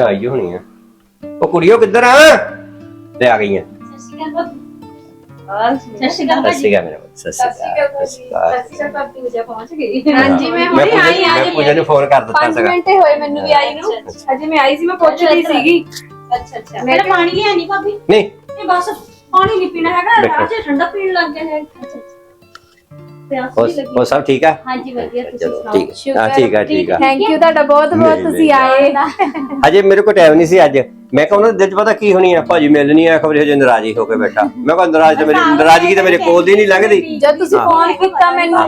ਆਈ ਹੋਣੀ ਆ ਪੂਜਾ ਆਈ ਹੋਣੀ ਆ। ਉਹ ਕੁੜੀਓ ਕਿੱਧਰ ਆ? ਤੇ ਆ ਗਈਆਂ ਸਤਿ ਸ਼੍ਰੀ ਅਕਾਲ ਸਤਿ ਸ਼੍ਰੀ ਅਕਾਲ ਮੇਰਾ ਪੁੱਤ, ਸਤਿ ਸ਼੍ਰੀ ਅਕਾਲ। ਹਾਂਜੀ ਮੈਂ ਮੈਂ ਹੁਣੇ ਪੂਜਾ ਆਈ ਮੈਂ ਆ ਪੂਜਾ ਨੂੰ ਫੋਨ ਕਰ ਦਿੱਤਾ 5 ਸੀਗਾ। ਮਿੰਟ ਹੀ ਹੋਏ ਮੈਨੂੰ ਵੀ ਆਈ ਨੂੰ। ਅੱਛਾ, ਅਜੇ ਮੈਂ ਆਈ ਸੀ ਮੈਂ ਪੁੱਛਦੀ ਸੀਗੀ। ਅੱਛਾ ਅੱਛਾ। ਮੇਰਾ ਪਾਣੀ ਲਿਆ ਨਹੀਂ ਭਾਬੀ? ਨਹੀਂ। ਇਹ ਬਸ ਪਾਣੀ ਨਹੀਂ ਪੀਣਾ ਹੈਗਾ। ਬੈਠੋ। ਰਾਜੇ ਠੰਡਾ ਪੀਣ ਲੱਗ ਗਿਆ ਹੈ। ਪਿਆਸ ਵੀ ਲੱਗੀ। ਸਭ ਠੀਕ ਆ? ਹਾਂਜੀ ਵਧੀਆ ਤੁਸੀਂ ਚਲੋ ਸੁਣਾਓ? ਠੀਕ ਆ। ਹਾਂ, ਠੀਕ ਆ ਠੀਕ ਆ। ਥੈਂਕ ਯੂ ਤੁਹਾਡਾ ਬਹੁਤ ਬਹੁਤ ਨਹੀਂ, ਤੁਸੀਂ। ਆਏ। ਅਜੇ ਮੇਰੇ ਕੋਲ ਟਾਈਮ ਨਹੀਂ ਸੀ ਅੱਜ। ਮੈਂ ਕਿਹਾ ਉਹਨਾਂ ਦੇ ਦਿਲ 'ਚ ਪਤਾ ਕੀ ਹੋਣੀ ਆ? ਭਾਜੀ ਮਿਲਣੀ ਆ ਖਬਰ ਹਜੇ ਨਾਰਾਜ਼ ਹੀ ਕੇ ਬੈਠਾ। ਮੈਂ ਕਿਹਾ ਨਾਰਾਜ਼ ਤਾਂ ਮੇਰੀ ਨਾਰਾਜ਼ਗੀ ਤਾਂ ਮੇਰੇ ਕੋਲ ਦੀ ਨਹੀਂ ਲੰਘਦੀ। ਜਦ ਤੁਸੀਂ। ਫੋਨ ਕੀਤਾ ਮੈਨੂੰ।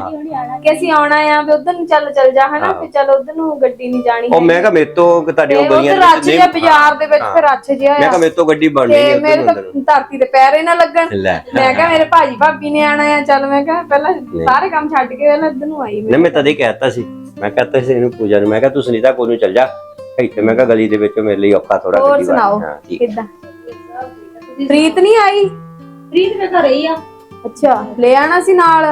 ਕਿ ਅਸੀਂ ਆਉਣਾ ਆ ਵੀ ਉਧਰ ਨੂੰ ਚੱਲ ਚੱਲ ਜਾ ਹਨਾ। ਫਿਰ ਚੱਲ ਉਧਰ ਨੂੰ ਗੱਡੀ ਨਹੀਂ ਜਾਣੀ ਉਹ ਮੈਂ ਕਿਹਾ ਮੇਰੇ ਤੋਂ ਤੁਹਾਡੀ ਉਹ ਤੇ ਗਲੀਆਂ ਉਧਰ ਰੱਛ ਜਿਹਾ ਬਾਜ਼ਾਰ ਦੇ ਵਿੱਚ। ਫਿਰ ਰੱਛ ਜਿਹਾ ਮੈਂ ਕਿਹਾ ਮੇਰੇ ਤੋਂ ਗੱਡੀ ਬਣਨੀ ਤੇ ਨਹੀਂ ਮੇਰੇ ਤਾਂ ਧਰਤੀ ਤੇ ਪੈਰ ਹੀ ਨਾ ਲੱਗਣ। ਮੈਂ ਕਿਹਾ ਮੇਰੇ ਭਾਜੀ ਭਾਬੀ ਨੇ ਆਣਾ ਆ ਚੱਲ ਮੈਂ ਕਿਹਾ ਪਹਿਲਾਂ ਸਾਰੇ ਕੰਮ ਛੱਡ ਕੇ ਪਹਿਲਾਂ ਇੱਧਰ ਨੂੰ ਆਈ ਮੈਂ। ਨਹੀਂ ਮੈਂ ਤਦੇ ਕਹਿਤਾ ਸੀ। ਮੈਂ ਕਹਤਾ ਸੀ ਇਹਨੂੰ ਪੂਜਾ ਨੂੰ ਮੈਂ ਕਿਹਾ ਤੂੰ ਸੁਨੀਤਾ ਕੋਲ ਨੂੰ ਚੱਲ ਜਾ। ਇੱਥੇ ਮੈਂ ਕਿਹਾ ਗਲੀ ਦੇ ਵਿੱਚ ਮੇਰੇ ਲਈ ਔਖਾ ਥੋੜਾ ਹੋਰ ਸੁਣਾਓ ਠੀਕ ਕਿੱਦਾਂ? ਪ੍ਰੀਤ ਨਹੀਂ ਆਈ? ਪ੍ਰੀਤ ਮੈਂ ਘਰੇ ਹੀ ਆ। ਅੱਛਾ ਲੈ ਆਣਾ ਸੀ ਨਾਲ?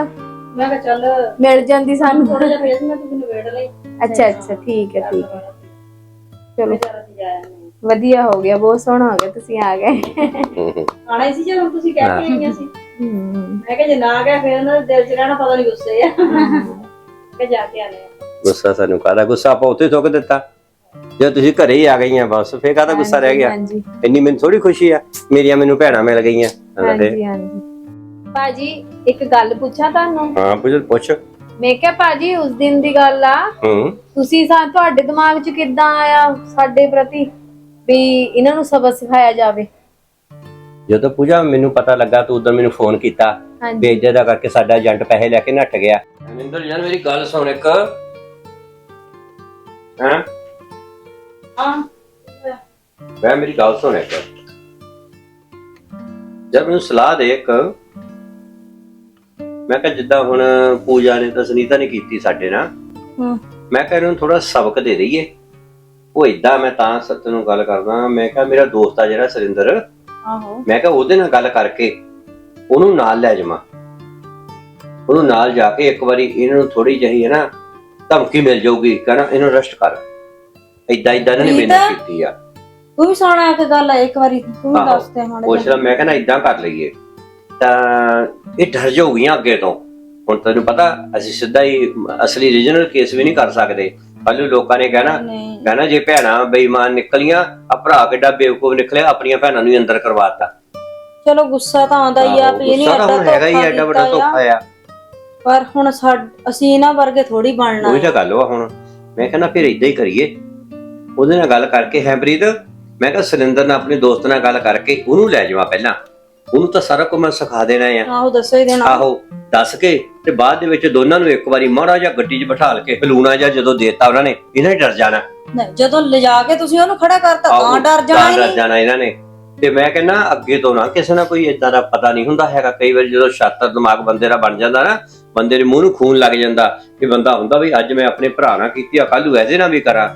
ਮੈਂ ਕਿਹਾ ਚੱਲ ਮਿਲ ਜਾਂਦੀ ਸਾਨੂੰ। ਥੋੜਾ ਜਿਹਾ ਫੇਸ ਮੈਂ ਤੁਹਾਨੂੰ ਵੇੜ ਲਈ। ਅੱਛਾ ਅੱਛਾ ਠੀਕ ਹੈ ਠੀਕ ਹੈ। ਚਲੋ। ਤੇ ਵਧੀਆ ਹੋ ਗਿਆ ਬਹੁਤ ਸੋਹਣਾ ਹੋ ਗਿਆ ਤੁਸੀਂ ਆ ਗਏ। ਆਣਾ ਸੀ ਜਦੋਂ ਤੁਸੀਂ ਕਹਿ ਕੇ ਆਈਆਂ ਸੀ। ਮੈਂ ਕਿਹਾ ਜੇ ਨਾ ਗਿਆ ਫਿਰ ਉਹਨਾਂ ਦੇ ਦਿਲ 'ਚ ਰਹਿਣਾ ਪਤਾ ਨਹੀਂ ਗੁੱਸੇ ਆ। ਕਿ ਜਾ ਕੇ ਆਨੇ ਆ ਗੁੱਸਾ ਸਾਨੂੰ ਕਾਹਦਾ? ਗੁੱਸਾ ਆਪਾਂ ਉੱਥੇ ਥੁੱਕ ਦਿੱਤਾ। ਜੇ ਤੁਸੀਂ ਘਰੇ ਹੀ ਆ ਗਈਆਂ ਬਸ ਫੇਰ ਕਾਹਦਾ ਗੁੱਸਾ ਰਹਿ ਗਿਆ? ਹਾਂਜੀ। ਇੰਨੀ ਮੈਨੂੰ ਥੋੜੀ ਖੁਸ਼ੀ ਆ ਮੇਰੀਆਂ ਮੈਨੂੰ ਭੈਣਾਂ ਮਿਲ ਗਈਆਂ। ਹਾਂਜੀ ਹਾਂਜੀ। ਭਾਜੀ ਇੱਕ ਗੱਲ ਪੁੱਛਾਂ ਤੁਹਾਨੂੰ? ਹਾਂ ਪੁੱਛ ਪੁੱਛ। ਮੈਂ ਕਿਹਾ ਭਾਜੀ ਉਸ ਦਿਨ ਦੀ ਗੱਲ ਆ। ਹੂੰ। ਤੁਸੀਂ ਸਾ ਤੁਹਾਡੇ ਦਿਮਾਗ 'ਚ ਕਿੱਦਾਂ ਆਇਆ ਸਾਡੇ ਪ੍ਰਤੀ ਵੀ ਇਹਨਾਂ ਨੂੰ ਸਬਕ ਸਿਖਾਇਆ ਜਾਵੇ? ਜਦੋਂ ਪੂਜਾ ਮੈਨੂੰ ਪਤਾ ਲੱਗਾ ਤੂੰ ਉਦੋਂ ਮੈਨੂੰ ਫੋਨ ਕੀਤਾ। ਹਾਂਜੀ। ਬੇਇੱਜ਼ਤ ਦਾ ਕਰਕੇ ਸਾਡਾ ਏਜੰਟ ਪੈਸੇ ਲੈ ਕੇ ਨੱਟ ਗਿਆ। ਅਮਿੰਦਰ ਯਾਰ ਮੇਰੀ ਗੱਲ ਸੁਣ ਇੱਕ। ਹਾਂ? ਮੈਂ ਮੇਰੀ ਗੱਲ ਸੁਣ ਇੱਕ ਜਦ ਮੈਨੂੰ ਸਲਾਹ ਦੇ ਇੱਕ ਮੈਂ ਕਿਹਾ ਜਿੱਦਾਂ ਹੁਣ ਪੂਜਾ ਨੇ ਤਾਂ ਸੁਨੀਤਾ ਨੇ ਕੀਤੀ ਸਾਡੇ ਨਾਲ। ਹੂੰ। ਮੈਂ ਕਿਹਾ ਇਹਨੂੰ ਥੋੜਾ ਸਬਕ ਦੇ ਦਈਏ। ਉਹ ਇਦਾਂ ਮੈਂ ਤਾਂ ਸੱਤ ਨੂੰ ਗੱਲ ਕਰਦਾ ਮੈਂ ਕਿਹਾ ਮੇਰਾ ਦੋਸਤ ਆ ਜਿਹੜਾ ਸਰਿੰਦਰ। ਆਹੋ। ਮੈਂ ਕਿਹਾ ਉਹਦੇ ਨਾਲ ਗੱਲ ਕਰਕੇ ਉਹਨੂੰ ਨਾਲ ਲੈ ਜਾਵਾਂ। ਉਹਨੂੰ ਨਾਲ ਜਾ ਕੇ ਇੱਕ ਵਾਰੀ ਇਹਨਾਂ ਨੂੰ ਥੋੜੀ ਜਿਹੀ ਹੈ ਨਾ ਧਮਕੀ ਮਿਲ ਜਾਊਗੀ ਕਹਿੰਦਾ ਇਹਨੂੰ ਰੈਸਟ ਕਰ। ਇਦਾਂ ਇਦਾਂ ਇਹਨਾਂ ਨੇ ਪ੍ਰੀਤ? ਕੀਤੀ ਆ ਤੂੰ ਵੀ ਸੁਣਾ ਇੱਕ ਗੱਲ ਹੈ ਇੱਕ ਵਾਰੀ ਤੂੰ ਵੀ ਆਹੋ। ਦੱਸ ਦੇ ਮਾੜਾ ਉਸ ਜਿਹਾ। ਤਰ੍ਹਾਂ ਮੈਂ ਕਹਿੰਦਾ ਇਦਾਂ ਕਰ ਲਈਏ ਤਾਂ ਇਹ ਡਰ ਜਾਊਗੀਆਂ ਅੱਗੇ ਤੋਂ ਹੁਣ ਤੈਨੂੰ ਪਤਾ ਅਸੀਂ ਸਿੱਧਾ ਹੀ ਅਸਲੀ ਰੀਜਨਲ ਕੇਸ ਵੀ ਨਹੀਂ ਕਰ ਸਕਦੇ ਕੱਲ ਲੋਕਾਂ ਨੇ ਕਹਿਣਾ ਨਹੀਂ ਕਹਿਣਾ ਜੇ ਭੈਣਾਂ ਬੇਈਮਾਨ ਨਿਕਲੀਆਂ ਆ ਭਰਾ ਕਿੱਡਾ ਬੇਵਕੂਫ ਨਿਕਲਿਆ ਆਪਣੀਆਂ ਭੈਣਾਂ ਨੂੰ ਹੀ ਅੰਦਰ ਕਰਵਾਤਾ ਚਲੋ ਗੁੱਸਾ ਤਾਂ ਆਉਂਦਾ ਹੀ ਆ ਵੀ ਇਹਨੇ ਤਾਂ ਐਡਾ ਹੁਣ ਹੈਗਾ ਹੀ ਐਡਾ ਵੱਡਾ ਕੀਤਾ ਆ। ਧੋਖਾ ਆ ਪਰ ਹੁਣ ਸਾਡ- ਅਸੀਂ ਇਹਨਾਂ ਵਰਗੇ ਥੋੜੀ ਬਣਨਾ ਉਹੀ। ਤਾਂ ਗੱਲ ਵਾ ਹੁਣ ਮੈਂ ਕਹਿੰਦਾ ਫਿਰ ਇਦਾਂ ਹੀ ਕਰੀਏ ਉਹਦੇ ਨਾਲ ਗੱਲ ਕਰਕੇ ਹੈਪ੍ਰੀਤ ਮੈਂ ਕਿਹਾ ਸੁਰਿੰਦਰ ਨਾਲ ਆਪਣੇ ਦੋਸਤ ਨਾਲ ਗੱਲ ਕਰਕੇ ਉਹਨੂੰ ਲੈ ਜਾਵਾਂ ਪਹਿਲਾਂ। ਉਹਨੂੰ ਤਾਂ ਸਾਰਾ ਕੁਝ ਮੈਂ ਸਿਖਾ ਦੇਣਾ ਆ। ਆਹੋ ਦੱਸੋ ਹੀ ਦੇਣਾ। ਆਹੋ ਦੱਸ ਕੇ ਤੇ ਬਾਅਦ ਦੇ ਵਿੱਚ ਦੋਨਾਂ ਨੂੰ ਇੱਕ ਵਾਰੀ ਮਾੜਾ ਜਿਹਾ ਗੱਡੀ 'ਚ ਬਿਠਾ ਕੇ ਹਲੂਣਾ ਜਾਂ ਜਦੋਂ ਦੇਤਾ ਉਹਨਾਂ ਨੇ ਇਹਨਾਂ ਨੇ ਡਰ ਜਾਣਾ। ਨਹੀਂ, ਜਦੋਂ ਲਿਜਾ ਕੇ ਤੁਸੀਂ ਉਹਨੂੰ ਖੜਾ ਕਰਤਾ ਆਹੋ, ਤਾਂ ਡਰ ਜਾਣਾ ਤਾਂ ਹੀ ਡਰ ਨਹੀਂ। ਜਾਣਾ ਇਹਨਾਂ ਨੇ। ਤੇ ਮੈਂ ਕਹਿੰਦਾ ਅੱਗੇ ਤੋਂ ਨਾ ਕਿਸੇ ਨਾਲ ਕੋਈ ਇਦਾਂ ਦਾ ਪਤਾ ਨਹੀਂ ਹੁੰਦਾ ਹੈਗਾ। ਕਈ ਵਾਰੀ ਜਦੋਂ ਛਾਤਰ ਦਿਮਾਗ ਬੰਦੇ ਦਾ ਬਣ ਜਾਂਦਾ ਨਾ ਬੰਦੇ ਦੇ ਮੂੰਹ ਨੂੰ ਖੂਨ ਲੱਗ ਜਾਂਦਾ ਕਿ ਬੰਦਾ ਹੁੰਦਾ ਵੀ ਅੱਜ ਮੈਂ ਆਪਣੇ ਭਰਾ ਨਾਲ ਕੀਤੀ ਆ ਕੱਲ ਨੂੰ ਇਹਦੇ ਨਾਲ ਵੀ ਕਰਾਂ।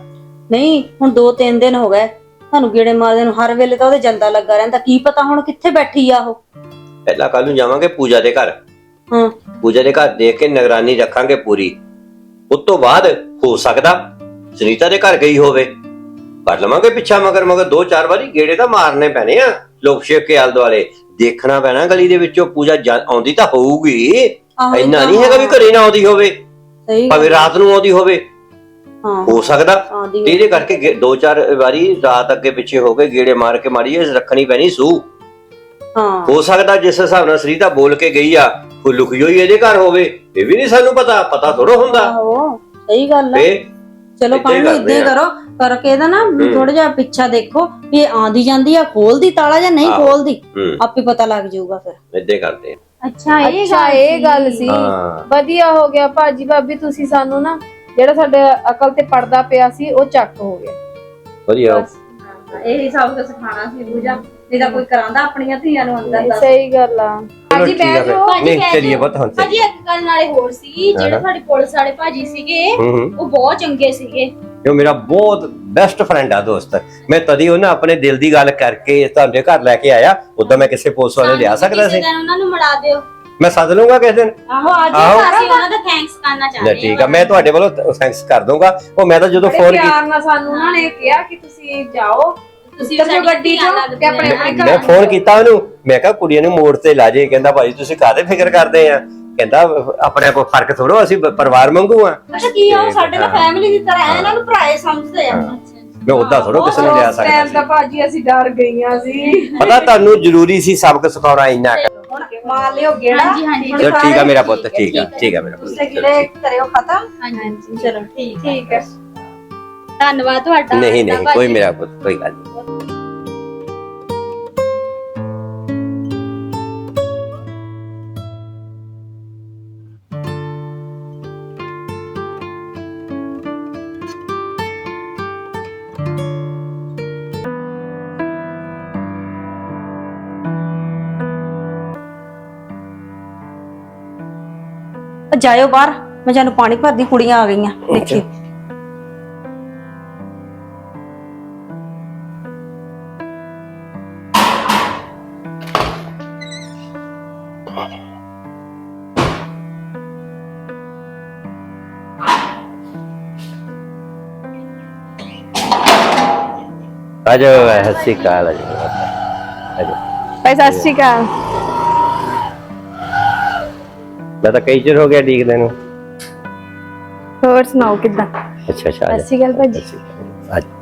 ਨਹੀਂ ਹੁਣ 2-3 ਦਿਨ ਹੋ ਗਏ। ਤੁਹਾਨੂੰ ਗੇੜੇ ਮਾਰਦੇ ਨੂੰ ਹਰ ਵੇਲੇ ਤਾਂ ਉਹਦੇ ਜੰਦਾ ਲੱਗਾ ਰਹਿੰਦਾ। ਕੀ ਪਤਾ ਹੁਣ ਕਿੱਥੇ ਬੈਠੀ ਆ ਉਹ? ਪਹਿਲਾਂ ਕੱਲ ਨੂੰ ਜਾਵਾਂਗੇ ਪੂਜਾ ਦੇ ਘਰ। ਹਾਂ। ਪੂਜਾ ਦੇ ਘਰ ਦੇਖ ਕੇ ਨਿਗਰਾਨੀ ਰੱਖਾਂਗੇ ਪੂਰੀ। ਉਸ ਤੋਂ ਬਾਅਦ ਹੋ ਸਕਦਾ ਸੁਨੀਤਾ ਦੇ ਘਰ ਗਈ ਹੋਵੇ। ਕਰ ਲਵਾਂਗੇ ਪਿੱਛਾ ਮਗਰ ਮਗਰ ਦੋ ਚਾਰ ਵਾਰੀ ਗੇੜੇ ਤਾਂ ਮਾਰਨੇ ਪੈਣੇ ਆ। ਲੋਕ ਸ਼ੇਕ ਕੇ ਆਲ ਦੁਆਲੇ ਦੇਖਣਾ ਪੈਣਾ ਗਲੀ ਦੇ ਵਿੱਚੋਂ ਪੂਜਾ ਆਉਂਦੀ ਤਾਂ ਹੋਊਗੀ। ਇੰਨਾ ਨਹੀਂ ਹੈਗਾ ਵੀ ਘਰੇ ਨਾ ਆਉਂਦੀ ਹੋਵੇ। ਸਹੀ ਭਾਵੇਂ ਰਾਤ ਨੂੰ ਆਉਂਦੀ ਹੋਵੇ। ਹਾਂ। ਹੋ ਸਕਦਾ। ਤੇ ਇਹਦੇ ਕਰਕੇ ਗੇ- ਦੋ ਚਾਰ ਵਾਰੀ ਰਾਤ ਅੱਗੇ ਪਿੱਛੇ ਹੋ ਕੇ ਗੇੜੇ ਮਾਰ ਕੇ ਮਾੜੀ ਜਿਹੀ ਰੱਖਣੀ ਪੈਣੀ ਸੂ। ਹਾਂ। ਹੋ ਸਕਦਾ ਜਿਸ ਹਿਸਾਬ ਨਾਲ ਸਰੀਤਾ ਬੋਲ ਕੇ ਗਈ ਆ ਕੋਈ ਲੁਕੀ ਹੋਈ ਇਹਦੇ ਘਰ ਹੋਵੇ ਇਹ ਵੀ ਨਹੀਂ ਸਾਨੂੰ ਪਤਾ ਪਤਾ ਥੋੜਾ ਹੁੰਦਾ। ਆਹੋ ਸਹੀ ਗੱਲ ਆ। ਤੇ ਚਲੋ ਏਦਾਂ ਹੀ ਨੂੰ ਕਰਦੇ ਇਦਾਂ ਆ। ਕਰੋ ਕਰਕੇ ਇਹਦਾ ਨਾ ਥੋੜਾ ਜਿਹਾ ਪਿੱਛਾ ਦੇਖੋ ਵੀ ਇਹ ਆਂਦੀ ਜਾਂਦੀ ਆ ਖੋਲਦੀ ਤਾਲਾ ਜਾਂ ਨਹੀਂ ਆਹੋ। ਖੋਲਦੀ ਹੂੰ। ਆਪੇ ਪਤਾ ਲੱਗ ਜਾਊਗਾ ਫਿਰ। ਏਦਾਂ ਹੀ ਕਰਦੇ ਆ। ਅੱਛਾ ਇਹ ਅੱਛਾ ਇਹ ਗੱਲ ਸੀ। ਹਾਂ। ਵਧੀਆ ਹੋ ਗਿਆ ਭਾਜੀ ਭਾਬੀ ਤੁਸੀਂ ਸਾਨੂੰ ਨਾ ਜਿਹੜਾ ਸਾਡੇ ਅਕਲ ਤੇ ਪੜਦਾ ਪਿਆ ਸੀ ਉਹ ਚੱਕ ਹੋ ਗਿਆ। ਵਧੀਆ। ਇਹ ਹਿਸਾਬ ਦਾ ਸਿਖਾਣਾ ਸੀ ਬੂਜਾ ਨਹੀਂ ਤਾਂ ਕੋਈ ਕਰਾਂਦਾ ਆਪਣੀਆਂ ਧੀਆਂ ਨੂੰ ਅੰਦਰ ਦਾ ਸਹੀ ਗੱਲ ਆ। ਚਲੋ ਭਾਜੀ ਠੀਕ ਆ ਬਹਿ ਫਿਰ। ਜਾਓ। ਨਹੀਂ ਚਲਿਏ ਪੁੱਤ ਹੁਣ ਭਾਜੀ ਇੱਕ ਗੱਲ ਨਾਲੇ ਹੋਰ ਸੀ ਜਿਹੜੇ ਸਾਡੇ ਪੁਲਿਸ ਵਾਲੇ ਭਾਜੀ ਸੀਗੇ ਹੂੰ ਹੂੰ। ਉਹ ਬਹੁਤ ਚੰਗੇ ਸੀਗੇ। ਜੋ ਮੇਰਾ ਬਹੁਤ ਬੈਸਟ ਫਰੈਂਡ ਆ ਦੋਸਤ। ਮੈਂ ਤਦੀ ਉਹਨਾਂ ਆਪਣੇ ਦਿਲ ਦੀ ਗੱਲ ਕਰਕੇ ਤੁਹਾਡੇ ਘਰ ਲੈ ਕੇ ਆਇਆ। ਉਦੋਂ ਮੈਂ ਕਿਸੇ ਪੁਲਿਸ ਵਾਲੇ ਲਿਆ ਸਕਦਾ ਕਿਸੇ ਸੀ। ਦਿਨ ਉਹਨਾਂ ਨੂੰ ਮਿਲਾ ਦਿਓ। ਮੈਂ ਸੱਦ ਲੂੰਗਾ ਕਿਸੇ ਦਿਨ। ਆਹੋ ਅੱਜ ਆਹੋ। ਅਸੀਂ ਉਹਨਾਂ ਦਾ ਥੈਂਕਸ ਕਰਨਾ ਨਾ ਚਾਹੁੰਦੇ ਠੀਕ ਆ ਮੈਂ ਤੁਹਾਡੇ ਵੱਲੋਂ ਥੈਂਕਸ ਕਰ ਦੂੰਗਾ ਉਹ ਮੈਂ ਤਾਂ ਜਦੋਂ ਬੜੇ ਫੋਨ ਕੀਤਾ ਪਿਆਰ ਨਾਲ ਸਾਨੂੰ ਉਹਨਾਂ ਨੇ ਕਿਹਾ ਕਿ ਤੁਸੀਂ ਜਾਓ ਤੁਸੀਂ ਸਾਡੀ ਗੱਡੀ ਧੀਆਂ ਚੋਂ ਤੇ ਆਪਣੇ ਆਪਣੇ ਮੈਂ ਘਰ ਫੋਨ ਕੀਤਾ ਉਹਨੂੰ। ਮੈਂ ਕਿਹਾ ਕੁੜੀਆਂ ਨੂੰ ਮੋੜ ਤੇ ਲਾ ਜੇ ਕਹਿੰਦਾ ਭਾਈ ਤੁਸੀਂ ਕਾਹਦੇ ਫਿਕਰ ਕਰਦੇ ਆ? ਕਹਿੰਦਾ ਆਪਣੇ ਕੋਈ ਫ਼ਰਕ ਥੋੜੋ ਅਸੀਂ ਪ- ਪਰਿਵਾਰ ਮੰਗੂ ਆ। ਅੱਛਾ ਕੀ ਆ ਉਹ ਸਾਡੇ ਤਾਂ ਹਾਂ। ਫੈਮਿਲੀ ਦੀ ਤਰ੍ਹਾਂ ਐ ਇਹਨਾਂ ਨੂੰ ਭਰਾਏ ਸਮਝਦੇ ਆ। ਮੈਂ ਉਦਾਂ ਥੋੜੋ ਕਿਸੇ ਨੂੰ ਲਿਆ ਉਸ ਟਾਈਮ ਸਕਦਾ ਤਾਂ ਭਾਜੀ ਅਸੀਂ ਡਰ ਗਈਆਂ ਸੀ। ਪਤਾ ਤੁਹਾਨੂੰ ਜ਼ਰੂਰੀ ਸੀ ਸਬਕ ਸਿਖਾਉਣਾ ਇੰਨਾ ਕੁ। ਹੁਣ ਮਾਰ ਲਿਓ ਗੇੜਾ। ਹਾਂਜੀ, ਹਾਂਜੀ। ਚਲੋ ਠੀਕ ਆ ਮੇਰਾ ਪੁੱਤ ਠੀਕ ਆ ਠੀਕ ਆ ਮੇਰਾ ਪੁੱਤ ਤੁਸੀਂ ਗੇੜੇ ਕਰਿਓ ਖਤਮ ਹਾਂਜੀ ਚਲੋ ਠੀਕ ਠੀਕ ਹੈ ਧੰਨਵਾਦ ਤੁਹਾਡਾ ਨਹੀਂ ਨਹੀਂ। ਕੋਈ ਮੇਰਾ ਪੁੱਤ ਕੋਈ ਗੱਲ ਨਹੀਂ। ਜਾਇਓ ਬਾਹਰ। ਮੈਂ ਜਾਨੂੰ ਪਾਣੀ ਭਰਦੀ ਕੁੜੀਆਂ ਆ ਗਈਆਂ। ਦੇਖੀ। ਆਜੋ ਹੱਸੀ ਕਾਲ ਆਜੋ। ਆਜੋ। ਭਾਈ ਸਤਿ ਸ਼੍ਰੀ ਅਕਾਲ। ਮੈਂ ਤਾਂ ਕਈ ਚਿਰ ਹੋ ਗਿਆ ਡੀਕਦੇ ਨੂੰ। ਹੋਰ ਸੁਣਾਓ ਕਿੱਦਾਂ? ਅੱਛਾ ਅੱਛਾ। ਸਤਿ ਸ਼੍ਰੀ ਅਕਾਲ ਭਾਜੀ। ਸਤਿ ਸ਼੍ਰੀ ਅਕਾਲ। ਆਜੋ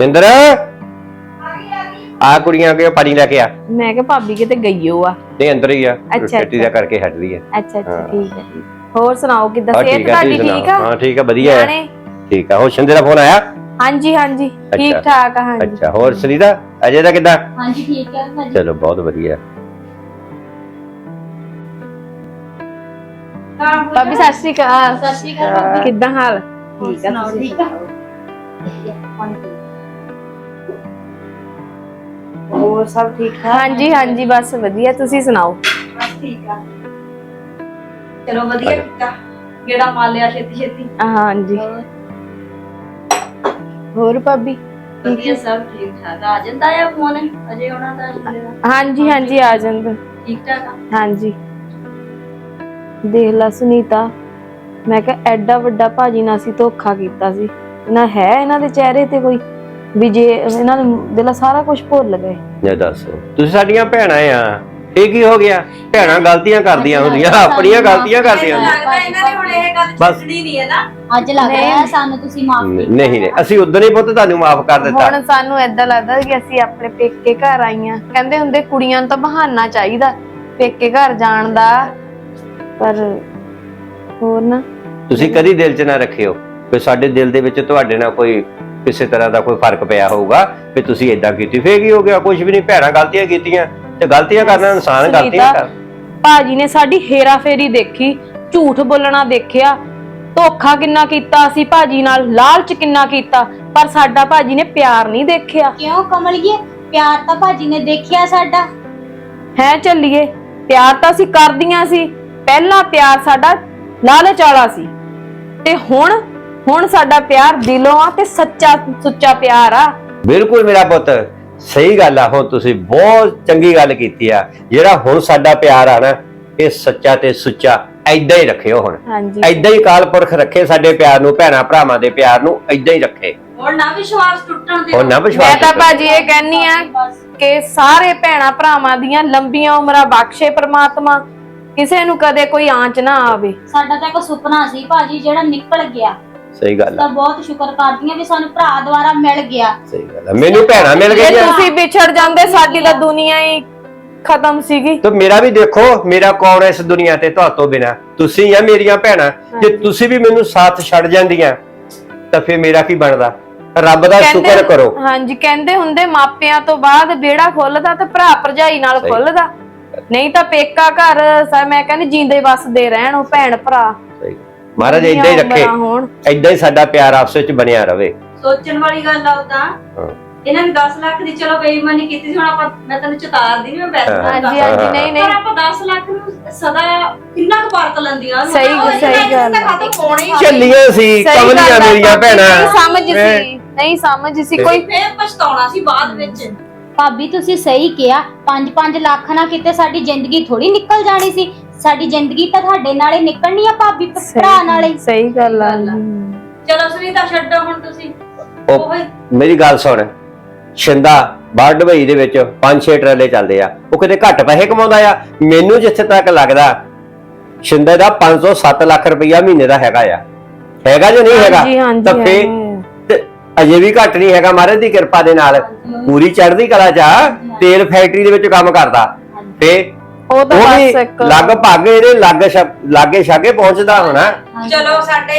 ਇੰਦਰ ਆ ਕੁੜੀਆਂ ਕੇ ਪਾਣੀ ਲੈ ਕੇ ਆ? ਮੈਂ ਕਿਹਾ ਭਾਬੀ ਕਿਤੇ ਗਈ ਹੋ ਆ। ਤੇ ਅੰਦਰ ਹੀ ਆ। ਅੱਛਾ, ਰੋਟੀ ਦਾ ਕਰਕੇ ਹਟ ਰਹੀ ਹੈ ਅੱਛਾ ਅੱਛਾ ਹਾਂ। ਠੀਕ ਹੈ ਹੋਰ ਸੁਣਾਓ ਕਿੱਦਾਂ? ਹਾਂ ਸਿਹਤ ਠੀਕ ਆ ਤੁਹਾਡੀ ਤੁਸੀਂ ਠੀਕ ਸੁਣਾਓ? ਆ ਹਾਂ ਠੀਕ ਆ ਵਧੀਆ ਹੈ ਨਿਆਣੇ? ਠੀਕ ਆ। ਹੋਰ ਸ਼ਿੰਦੇ ਦਾ ਫੋਨ ਆਇਆ? ਹਾਂਜੀ ਹਾਂਜੀ। ਠੀਕ ਅੱਛਾ। ਠਾਕ ਆ ਹਾਂਜੀ। ਅੱਛਾ ਹੋਰ ਸੁਨੀਤਾ ਅਜੇ ਦਾ ਕਿੱਦਾਂ? ਹਾਂਜੀ ਠੀਕ ਹੈ ਭਾਜੀ ਚਲੋ ਬਹੁਤ ਵਧੀਆ। ਭਾਬੀ ਸਤਿ ਸ਼੍ਰੀ ਅਕਾਲ। ਸਤਿ ਸ਼੍ਰੀ ਅਕਾਲ ਭਾਬੀ। ਕਿੱਦਾਂ ਹਾਲ? ਠੀਕ ਆ ਤੁਸੀਂ ਠੀਕ ਆ? ਹੋਰ ਸਭ ਠੀਕ ਠਾਕ? ਹਾਂਜੀ ਹਾਂਜੀ ਬਸ ਵਧੀਆ। ਤੁਸੀਂ ਸੁਣਾਓ? ਬਸ ਠੀਕ ਆ। ਚਲੋ ਵਧੀਆ ਕੀਤਾ। ਗੇੜਾ ਮਾਰ ਲਿਆ ਛੇਤੀ ਛੇਤੀ ਹਾਂਜੀ। ਹੋਰ? ਭਾਬੀ? ਵਧੀਆ ਸਭ ਠੀਕ ਠਾਕ। ਆ ਜਾਂਦਾ ਆ ਫੋਨ ਅਜੇ ਉਹਨਾਂ ਦਾ ਅਜੇ ਦਾ ਹਾਂਜੀ ਹਾਂਜੀ ਆ ਜਾਂਦਾ। ਠੀਕ ਠਾਕ ਆ? ਹਾਂਜੀ। ਦੇਖ ਲਾ ਸੁਨੀਤਾ ਮੈਂ ਕਿਹਾ ਐਡਾ ਵੱਡਾ ਭਾਜੀ ਨਾਲ ਅਸੀਂ ਧੋਖਾ ਕੀਤਾ ਸੀ। ਨਾ ਹੈ ਇਹਨਾਂ ਦੇ ਚਿਹਰੇ ਤੇ ਕੋਈ? ਵੀ ਜੇ ਇਹਨਾਂ ਦੇ ਦਿਲ ਸਾਰਾ ਕੁਝ ਭੁੱਲ ਗਏ। ਇਹ ਦੱਸ ਤੁਸੀਂ ਸਾਡੀਆਂ ਭੈਣਾਂ ਆ। ਇਹ ਕੀ ਹੋ ਗਿਆ? ਭੈਣਾਂ ਗਲਤੀਆਂ ਕਰਦੀਆਂ ਹੁੰਦੀਆਂ ਆਪਣੀਆਂ ਗਲਤੀਆਂ ਕਰਦੀਆਂ ਹੁੰਦੀਆਂ। ਲੱਗਦਾ ਇਹਨਾਂ ਨੇ ਹੁਣ ਇਹ ਗੱਲ ਬਸ। ਛੱਡਣੀ ਨਹੀਂ ਹੈ ਨਾ। ਅੱਜ ਲੱਗ ਰਿਹਾ ਹੈ ਸਾਨੂੰ ਤੁਸੀਂ ਮਾਫ ਨਹੀਂ ਨਹੀਂ ਅਸੀਂ ਉਦੋਂ ਹੀ ਪੁੱਤ ਤੁਹਾਨੂੰ ਮਾਫ ਕਰ ਦਿੱਤਾ। ਹੁਣ ਸਾਨੂੰ ਏਦਾਂ ਲੱਗਦਾ ਕਿ ਅਸੀਂ ਆਪਣੇ ਪੇਕੇ ਘਰ ਆਈਆਂ। ਕਹਿੰਦੇ ਹੁੰਦੇ ਕੁੜੀਆਂ ਨੂੰ ਤਾਂ ਬਹਾਨਾ ਚਾਹੀਦਾ ਪੇਕੇ ਘਰ ਜਾਣ ਦਾ। ਪਰ ਹੋਰ ਨਾ। ਤੁਸੀਂ ਕਦੀ ਦਿਲ 'ਚ ਨਾ ਰੱਖਿਓ ਕਿ ਸਾਡੇ ਦਿਲ ਦੇ ਵਿੱਚ ਤੁਹਾਡੇ ਨਾਲ ਕੋਈ ਕਿਸੇ ਤਰ੍ਹਾਂ ਦਾ ਕੋਈ ਫ਼ਰਕ ਪਿਆ ਹੋਊਗਾ ਵੀ ਤੁਸੀਂ ਇਦਾਂ ਕੀਤੀ। ਫੇਰ ਕੀ ਹੋ ਗਿਆ? ਕੁਝ ਵੀ ਨਹੀਂ। ਭੈਣਾਂ ਗਲਤੀਆਂ ਕੀਤੀਆਂ। ਤੇ ਗਲਤੀਆਂ ਕਰਨਾ ਇਨਸਾਨ ਗਲਤੀਆਂ ਸੁਨੀਤਾ, ਕਰ ਭਾਜੀ ਨੇ ਸਾਡੀ ਹੇਰਾ ਫੇਰੀ ਦੇਖੀ ਝੂਠ ਬੋਲਣਾ ਦੇਖਿਆ। ਧੋਖਾ ਕਿੰਨਾ ਕੀਤਾ ਅਸੀਂ ਭਾਜੀ ਨਾਲ ਲਾਲਚ ਕਿੰਨਾ ਕੀਤਾ ਪਰ ਸਾਡਾ ਭਾਜੀ ਨੇ ਪਿਆਰ ਨਹੀਂ ਦੇਖਿਆ। ਕਿਉਂ ਕਮਲਈਏ ਪਿਆਰ ਤਾਂ ਭਾਜੀ ਨੇ ਦੇਖਿਆ ਸਾਡਾ। ਹੈ ਚੱਲੀਏ ਪਿਆਰ ਤਾਂ ਅਸੀਂ ਕਰਦੀਆਂ ਸੀ। ਪਹਿਲਾ ਪਿਆਰ ਸਾਡਾ ਲਾਲਚ ਵਾਲਾ ਸੀ। ਤੇ ਹੁਣ ਹੁਣ ਸਾਡਾ ਪਿਆਰ ਦਿਲੋਂ ਆ ਤੇ ਸੱਚਾ ਸੁੱਚਾ ਪਿਆਰ ਆ। ਬਿਲਕੁਲ ਮੇਰਾ ਪੁੱਤ। ਸਹੀ ਗੱਲ ਆ ਹੁਣ ਤੁਸੀਂ ਬਹੁਤ ਚੰਗੀ ਗੱਲ ਕੀਤੀ ਆ। ਜਿਹੜਾ ਹੁਣ ਸਾਡਾ ਪਿਆਰ ਆ ਨਾ ਇਹ ਸੱਚਾ ਤੇ ਸੁੱਚਾ ਐਦਾਂ ਹੀ ਰੱਖਿਓ ਹੁਣ। ਹਾਂਜੀ। ਐਦਾਂ ਹੀ ਕਾਲ ਪੁਰਖ ਰੱਖੇ ਸਾਡੇ ਪਿਆਰ ਨੂੰ ਭੈਣਾ ਭਰਾਵਾਂ ਦੇ ਪਿਆਰ ਨੂੰ ਐਦਾਂ ਹੀ ਰੱਖੇ। ਹੁਣ ਨਾ ਵਿਸ਼ਵਾਸ ਟੁੱਟਣ ਦੇ ਹੁਣ ਨਾ ਮੈਂ ਵਿਸ਼ਵਾਸ ਤਾਂ ਕਰੋ। ਭਾਜੀ ਇਹ ਕਹਿੰਨੀ ਆ ਕਿ ਸਾਰੇ ਭੈਣਾ ਭਰਾਵਾਂ ਦੀਆਂ ਲੰਬੀਆਂ ਉਮਰਾਂ ਬਖਸ਼ੇ ਪ੍ਰਮਾਤਮਾ। ਕਿਸੇ ਨੂੰ ਕਦੇ ਕੋਈ ਆਂਚ ਨਾ ਆਵੇ। ਸਾਡਾ ਤਾਂ ਇੱਕ ਸੁਪਨਾ ਸੀ ਭਾਜੀ ਜਿਹੜਾ ਨਿਕਲ ਗਿਆ। ਸਹੀ ਗੱਲ ਤਾਂ ਬਹੁਤ ਸ਼ੁਕਰ ਕਰਦੀ ਹਾਂ ਵੀ ਸਾਨੂੰ ਭਰਾ ਦੁਆਰਾ ਮਿਲ ਗਿਆ। ਸਹੀ ਗੱਲ ਆ। ਮੈਨੂੰ ਭੈਣਾ ਮਿਲ ਜੇ ਗਈਆਂ। ਤੁਸੀਂ ਵਿਛੜ ਜਾਂਦੇ ਸਾਡੀ ਤਾਂ ਦੁਨੀਆ ਹੀ ਖਤਮ ਸੀਗੀ। ਤੇ ਮੇਰਾ ਵੀ ਦੇਖੋ ਮੇਰਾ ਕੌਣ ਹੈ ਇਸ ਦੁਨੀਆ ਤੇ ਤੁਹਾਤੋਂ ਬਿਨਾ। ਤੁਸੀਂ ਆ ਮੇਰੀਆਂ ਭੈਣਾਂ। ਜੇ ਤੁਸੀਂ ਵੀ ਮੈਨੂੰ ਸਾਥ ਛੱਡ ਜਾਂਦੀਆਂ ਤਾਂ ਫਿਰ ਮੇਰਾ ਕੀ ਬਣਦਾ? ਰੱਬ ਦਾ ਸ਼ੁਕਰ ਕਰੋ। ਹਾਂਜੀ ਕਹਿੰਦੇ ਹੁੰਦੇ ਮਾਪਿਆਂ ਤੋਂ ਬਾਅਦ ਵਿਹੜਾ ਖੁੱਲਦਾ ਤੇ ਭਰਾ ਭਰਜਾਈ ਨਾਲ। ਖੁੱਲਦਾ। ਨਹੀਂ ਤਾਂ ਪੇਕਾ ਘਰ ਸ- ਮੈਂ ਕਹਿੰਦੀ ਜਿੰਦੇ ਵਸਦੇ ਰਹਿਣ ਉਹ ਭੈਣ ਭਰਾ। ਮਹਾਰਾਜ ਇਦਾਂ ਹੀ ਰੱਖੇ। ਹੋਣ। ਇਦਾਂ ਹੀ ਸਾਡਾ ਪਿਆਰ ਆਪਸ ਵਿੱਚ ਬਣਿਆ ਰਵੇ। ਸੋਚਣ ਵਾਲੀ ਗੱਲ ਆ ਉਦਾਂ ਹਾਂ। ਇਹਨਾਂ ਨੇ 10 ਲੱਖ ਦੀ ਚਲੋ ਬੇਈਮਾਨੀ ਕੀਤੀ ਸੀ ਹੁਣ ਆਪਾਂ ਮੈਂ ਤੈਨੂੰ ਚਤਾਰਦੀ ਨਹੀਂ ਮੈਂ ਵੈਸੇ ਹਾਂ। ਹਾਂਜੀ ਹਾਂਜੀ ਨਹੀਂ ਨਹੀਂ। ਪਰ ਆਪਾਂ 10 ਲੱਖ ਨੂੰ ਸਦਾ ਕਿੰਨਾ ਕੁ ਵਰਤ ਲੈਂਦੀਆਂ ਸਹੀ- ਸਹੀ ਗੱਲ। ਹੈ। ਖਤਮ ਹੋਣੀ ਚੱਲੀਆਂ ਸੀ ਸਹੀ ਗੱਲ ਕਮਲੀਆਂ ਆ, ਮੇਰੀਆਂ ਭਾਬੀ, ਭੈਣਾਂ। ਨਹੀਂ ਸਮਝ ਸੀ ਨਹੀਂ ਸਮਝ ਸੀ ਕੋਈ ਫੇਰ ਪਛਤਾਉਣਾ ਸੀ ਬਾਅਦ ਵਿੱਚ। ਭਾਬੀ ਤੁਸੀਂ ਸਹੀ ਕਿਹਾ। 5-5 ਲੱਖ ਨਾਲ ਕਿਤੇ ਸਾਡੀ ਜ਼ਿੰਦਗੀ ਥੋੜੀ ਨਿਕਲ ਜਾਣੀ ਸੀ। ਸਾਡੀ ਜ਼ਿੰਦਗੀ ਤਾਂ ਤੁਹਾਡੇ ਨਾਲੇ ਨਿਕਲਣੀ ਆ ਭਾਬੀ ਭਰਾ ਨਾਲੇ। ਸਹੀ ਗੱਲ ਆ। ਚਲੋ ਸੁਨੀਤਾ ਛੱਡੋ ਹੁਣ ਤੁਸੀਂ। ਉਹ ਮੇਰੀ ਗੱਲ ਸੁਣ। ਸ਼ਿੰਦਾ ਬਾਹਰ ਦੁਬਈ ਦੇ ਵਿੱਚ 5-6 ਟਰਾਲੇ ਚੱਲਦੇ ਆ। ਉਹ ਕਿਤੇ ਘੱਟ ਪੈਸੇ ਕਮਾਉਂਦਾ ਆ। ਮੈਨੂੰ ਜਿੱਥੇ ਤੱਕ ਲੱਗਦਾ ਸ਼ਿੰਦਾ ਦਾ 507 ਲੱਖ ਰੁਪਈਆ ਮਹੀਨੇ ਦਾ ਹੈਗਾ ਆ। ਹੈਗਾ ਜਾਂ ਨਹੀਂ ਹੈਗਾ? ਤਾਂ ਫੇ ਅਜੇ ਵੀ ਘੱਟ ਨਹੀਂ ਹੈਗਾ ਮਹਾਰਾਜ ਦੀ ਕਿਰਪਾ ਦੇ ਨਾਲ। ਪੂਰੀ ਚੜ੍ਹਦੀ ਕਲਾ ਚ ਤੇਲ ਫੈਕਟਰੀ ਦੇ ਵਿੱਚ ਕੰਮ ਕਰਦਾ। ਤੇ ਉਹ ਤਾਂ ਉਹ ਵੀ ਬਸ ਇੱਕ ਲਗਭਗ ਇਹਦੇ ਲਾਗੇ ਛ- ਲਾਗੇ ਛਾਗੇ ਪਹੁੰਚਦਾ ਹੋਣਾ। ਚਲੋ ਸਾਡੇ